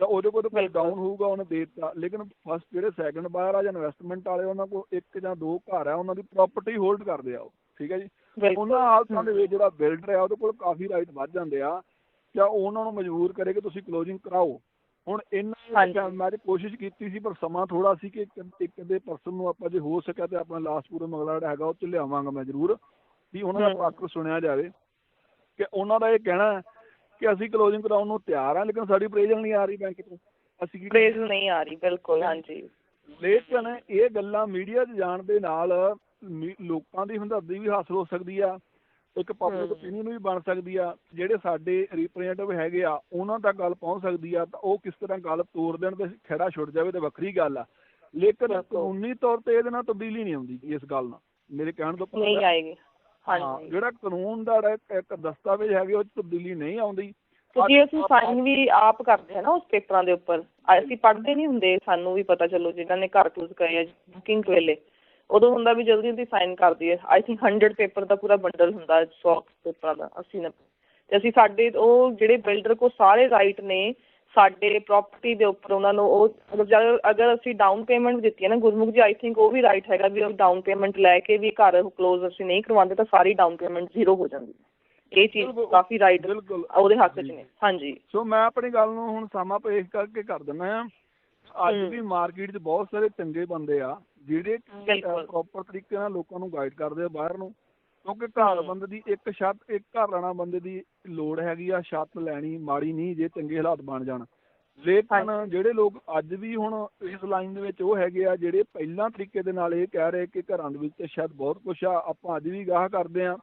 Speaker 2: ਤਾਂ ਉਹਦੇ ਕੋਲ ਤਾਂ ਕੋਈ। ਡਾਊਨ ਹੋਊਗਾ ਉਹਨੇ ਦੇ ਦਿੱਤਾ। ਲੇਕਿਨ ਫਸਟ ਜਿਹੜੇ ਸੈਕੰਡ ਬਾਹਰ ਆ ਜਾਂ ਇਨਵੈਸਟਮੈਂਟ ਵਾਲੇ ਉਹਨਾਂ ਕੋਲ ਇੱਕ ਜਾਂ ਦੋ ਘਰ ਆ ਉਹਨਾਂ ਦੀ ਪ੍ਰਾਪਰਟੀ ਹੋਲਡ ਕਰਦੇ ਆ ਉਹ। ਠੀਕ ਹੈ ਜੀ? ਉਹਨਾਂ ਹਾਲਤਾਂ ਦੇ ਵਿੱਚ ਜਿਹੜਾ ਬਿਲਡਰ ਆ ਉਹਦੇ ਕੋਲ ਕਾਫੀ ਰਾਈਟ ਵੱਧ ਜਾਂਦੇ ਆ। ਜਾਂ ਉਹ ਉਹਨਾਂ ਨੂੰ ਮਜਬੂਰ ਕਰੇ ਕਿ ਤੁਸੀਂ ਕਲੋਜ਼ਿੰਗ ਕਰਾਓ। ਹੁਣ ਇਹਨਾਂ
Speaker 3: ਹਾਂਜੀ।
Speaker 2: ਮੈਂ ਤੇ ਕੋਸ਼ਿਸ਼ ਕੀਤੀ ਸੀ ਪਰ ਸਮਾਂ ਥੋੜਾ ਸੀ ਕਿ ਇੱਕ ਦੇ ਪਰਸਨ ਨੂੰ ਆਪਾਂ ਜੇ ਹੋ ਸਕਿਆ ਤੇ ਆਪਣਾ ਲਾਸਟ ਪੂਰਾ ਮਗਲਾ ਜਿਹੜਾ ਹੈਗਾ ਉਹ ਚ ਲਿਆਵਾਂਗਾ ਮੈਂ ਜ਼ਰੂਰ ਵੀ ਉਹਨਾਂ ਦਾ। ਪੱਖ ਸੁਣਿਆ ਜਾਵੇ। ਕਿ ਉਹਨਾਂ ਦਾ ਇਹ ਕਹਿਣਾ ਹੈ ਕਿ ਅਸੀਂ ਕਲੋਜ਼ਿੰਗ ਕਰਾਉਣ ਨੂੰ ਤਿਆਰ ਆ ਲੇਕਿਨ ਸਾਡੀ ਅਪਰੇਜ਼ਲ ਨਹੀਂ ਆ ਰਹੀ ਬੈਂਕ ਤੋਂ। ਅਸੀਂ ਕੀ
Speaker 3: ਪ੍ਰੇਜ਼ ਨਹੀਂ ਆ ਰਹੀ ਬਿਲਕੁਲ ਹਾਂਜੀ।
Speaker 2: ਲੇਕਿਨ ਇਹ ਗੱਲਾਂ ਮੀਡੀਆ 'ਚ ਜਾਣ ਦੇ ਨਾਲ ਲੋਕਾਂ ਦੀ ਹਮਦਰਦੀ ਵੀ ਹਾਸਲ ਹੋ ਸਕਦੀ ਆ। ਇੱਕ ਪਬਲਿਕ। ਓਪੀਨੀਅਨ ਵੀ ਬਣ ਸਕਦੀ ਆ ਜਿਹੜੇ ਸਾਡੇ ਰਿਪਰੈਜ਼ੈਂਟੇਟਿਵ ਹੈਗੇ ਆ ਉਹਨਾਂ ਤੱਕ ਗੱਲ ਪਹੁੰਚ ਸਕਦੀ ਆ ਤਾਂ ਉਹ ਕਿਸ ਤਰ੍ਹਾਂ ਗੱਲ ਤੋੜ ਦੇਣ ਤੇ ਖੜਾ ਛੁੱਟ ਜਾਵੇ ਤੇ ਵੱਖਰੀ ਗੱਲ ਆ। ਲੇਕਿਨ। ਕਾਨੂੰਨੀ ਤੌਰ ਤੇ ਇਹਦੇ ਨਾਲ ਤਬਦੀਲੀ ਨਹੀਂ ਆਉਂਦੀ ਇਸ ਗੱਲ ਨਾਲ। ਮੇਰੇ ਕਹਿਣ ਤੋਂ
Speaker 3: ਨਹੀਂ ਆਏਗੀ।
Speaker 2: ਹਾਂ,
Speaker 3: ਹਾਂਜੀ
Speaker 2: ਜਿਹੜਾ ਕਾਨੂੰਨ ਦਾ ਇੱਕ- ਦਸਤਾਵੇਜ਼ ਹੈਗੇ ਉਹ ਤਬਦੀਲੀ ਨਹੀਂ ਆਉਂਦੀ।
Speaker 3: ਕਿਉਂਕਿ ਅਸੀਂ ਸਾਈਨ ਵੀ ਆਪ ਕਰਦੇ ਹਾਂ ਨਾ ਉਸ ਪੇਪਰਾਂ ਦੇ ਉੱਪਰ। ਅਸੀਂ ਪੜ੍ਹਦੇ ਨਹੀਂ ਹੁੰਦੇ ਸਾਨੂੰ ਵੀ ਪਤਾ ਚਲੋ ਜਿਨ੍ਹਾਂ ਨੇ ਘਰ ਚੂਜ਼ ਕਰੇ ਆ ਬੁਕਿੰਗ ਵੇਲੇ। ਉਦੋਂ ਹੁੰਦਾ ਵੀ ਜਲਦੀ ਜਲਦੀ ਸਾਈਨ ਕਰ ਦਈਏ ਆਈ ਥਿੰਕ 100 ਪੇਪਰ ਦਾ ਪੂਰਾ ਬੰਡਲ ਹੁੰਦਾ 100 ਪੇਪਰਾਂ ਦਾ 80 90 ਤੇ ਅਸੀਂ ਸਾਡੇ ਉਹ ਜਿਹੜੇ ਬਿਲਡਰ ਕੋ ਸਾਰੇ ਰਾਈਟ ਨੇ ਸਾਡੇ ਪ੍ਰਾਪਰਟੀ ਦੇ ਉੱਪਰ ਉਹਨਾਂ ਨੂੰ ਉਹ ਮਤਲਬ ਅਗਰ ਅਸੀਂ ਡਾਊਨ ਪੇਮੈਂਟ ਦਿੱਤੀ ਹੈ ਨਾ ਗੁਰਮੁਖ ਜੀ ਆਈ ਥਿੰਕ ਉਹ ਵੀ ਰਾਈਟ ਹੈਗਾ ਵੀ ਉਹ ਡਾਊਨ ਪੇਮੈਂਟ ਲੈ ਕੇ ਵੀ ਘਰ ਕਲੋਜ਼ ਅਸੀਂ ਨਹੀਂ ਕਰਵਾਉਂਦੇ ਤਾਂ ਸਾਰੀ ਡਾਊਨ ਪੇਮੈਂਟ ਜ਼ੀਰੋ ਹੋ ਜਾਂਦੀ ਹੈ। ਇਹ ਚੀਜ਼ ਕਾਫੀ ਰਾਈਟ ਉਹਦੇ ਹੱਕ 'ਚ। ਨੇ। ਹਾਂਜੀ।
Speaker 2: ਸੋ ਮੈਂ ਆਪਣੀ ਗੱਲ ਨੂੰ ਹੁਣ ਸਮਾਂ ਪੇਸ਼ ਕਰਕੇ ਕਰ ਦਿੰਦਾ ਆ ਅੱਜ। ਵੀ ਮਾਰਕੀਟ 'ਚ ਬਹੁਤ ਸਾਰੇ ਚੰਗੇ ਬੰਦੇ ਆ ਜਿਹੜੇ। ਪ੍ਰੋਪਰ ਤਰੀਕੇ ਨਾਲ ਲੋਕਾਂ ਨੂੰ ਗਾਈਡ ਕਰਦੇ ਆ ਬਾਹਰ ਨੂੰ ਕਿਉਂਕਿ ਘਰ। ਬੰਦੇ ਦੀ ਇੱਕ ਛੱਤ ਇੱਕ ਘਰ ਲੈਣਾ ਬੰਦੇ ਦੀ ਲੋੜ ਹੈਗੀ ਆ ਛੱਤ ਲੈਣੀ ਮਾੜੀ ਨਹੀਂ ਜੇ ਚੰਗੇ ਹਾਲਾਤ ਬਣ ਜਾਣ ਲੇਕਿਨ। ਜਿਹੜੇ ਲੋਕ ਅੱਜ ਵੀ ਹੁਣ ਇਸ ਲਾਈਨ ਦੇ ਵਿੱਚ ਉਹ ਹੈਗੇ ਆ ਜਿਹੜੇ ਪਹਿਲਾਂ ਤਰੀਕੇ ਦੇ ਨਾਲ ਇਹ ਕਹਿ ਰਹੇ ਕਿ ਘਰਾਂ ਦੇ ਵਿੱਚ ਸ਼ਾਇਦ ਬਹੁਤ ਕੁਝ ਆ ਆਪਾਂ ਅੱਜ ਵੀ ਗਾਹ ਕਰਦੇ ਆ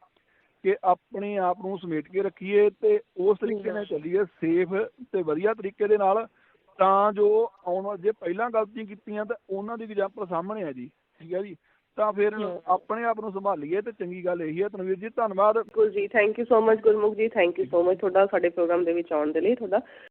Speaker 2: ਕਿ ਆਪਣੇ ਆਪ ਨੂੰ ਸਮੇਟ ਕੇ ਰੱਖੀਏ ਤੇ ਉਸ ਤਰੀਕੇ ਨਾਲ ਚੱਲੀਏ ਸੇਫ ਤੇ ਵਧੀਆ ਤਰੀਕੇ ਦੇ ਨਾਲ ਤਾਂ ਜੋ ਆਉਣ ਵਾਲੇ ਜੇ ਪਹਿਲਾਂ ਗਲਤੀਆਂ ਕੀਤੀਆਂ ਤਾਂ ਉਹਨਾਂ ਦੀ ਐਗਜ਼ਾਮਪਲ ਸਾਹਮਣੇ ਹੈ ਜੀ ਠੀਕ ਹੈ ਜੀ। ਤਾਂ ਫਿਰ ਆਪਣੇ ਆਪ ਨੂੰ ਸੰਭਾਲੀਏ ਤੇ ਚੰਗੀ ਗੱਲ ਇਹੀ ਹੈ। ਤਨਵੀਰ ਜੀ ਧੰਨਵਾਦ।
Speaker 3: ਬਿਲਕੁਲ ਜੀ thank you so much Gurmukh ji thank you so much ਤੁਹਾਡਾ ਸਾਡੇ ਪ੍ਰੋਗਰਾਮ ਦੇ ਵਿੱਚ ਆਉਣ ਦੇ ਲਈ ਤੁਹਾਡਾ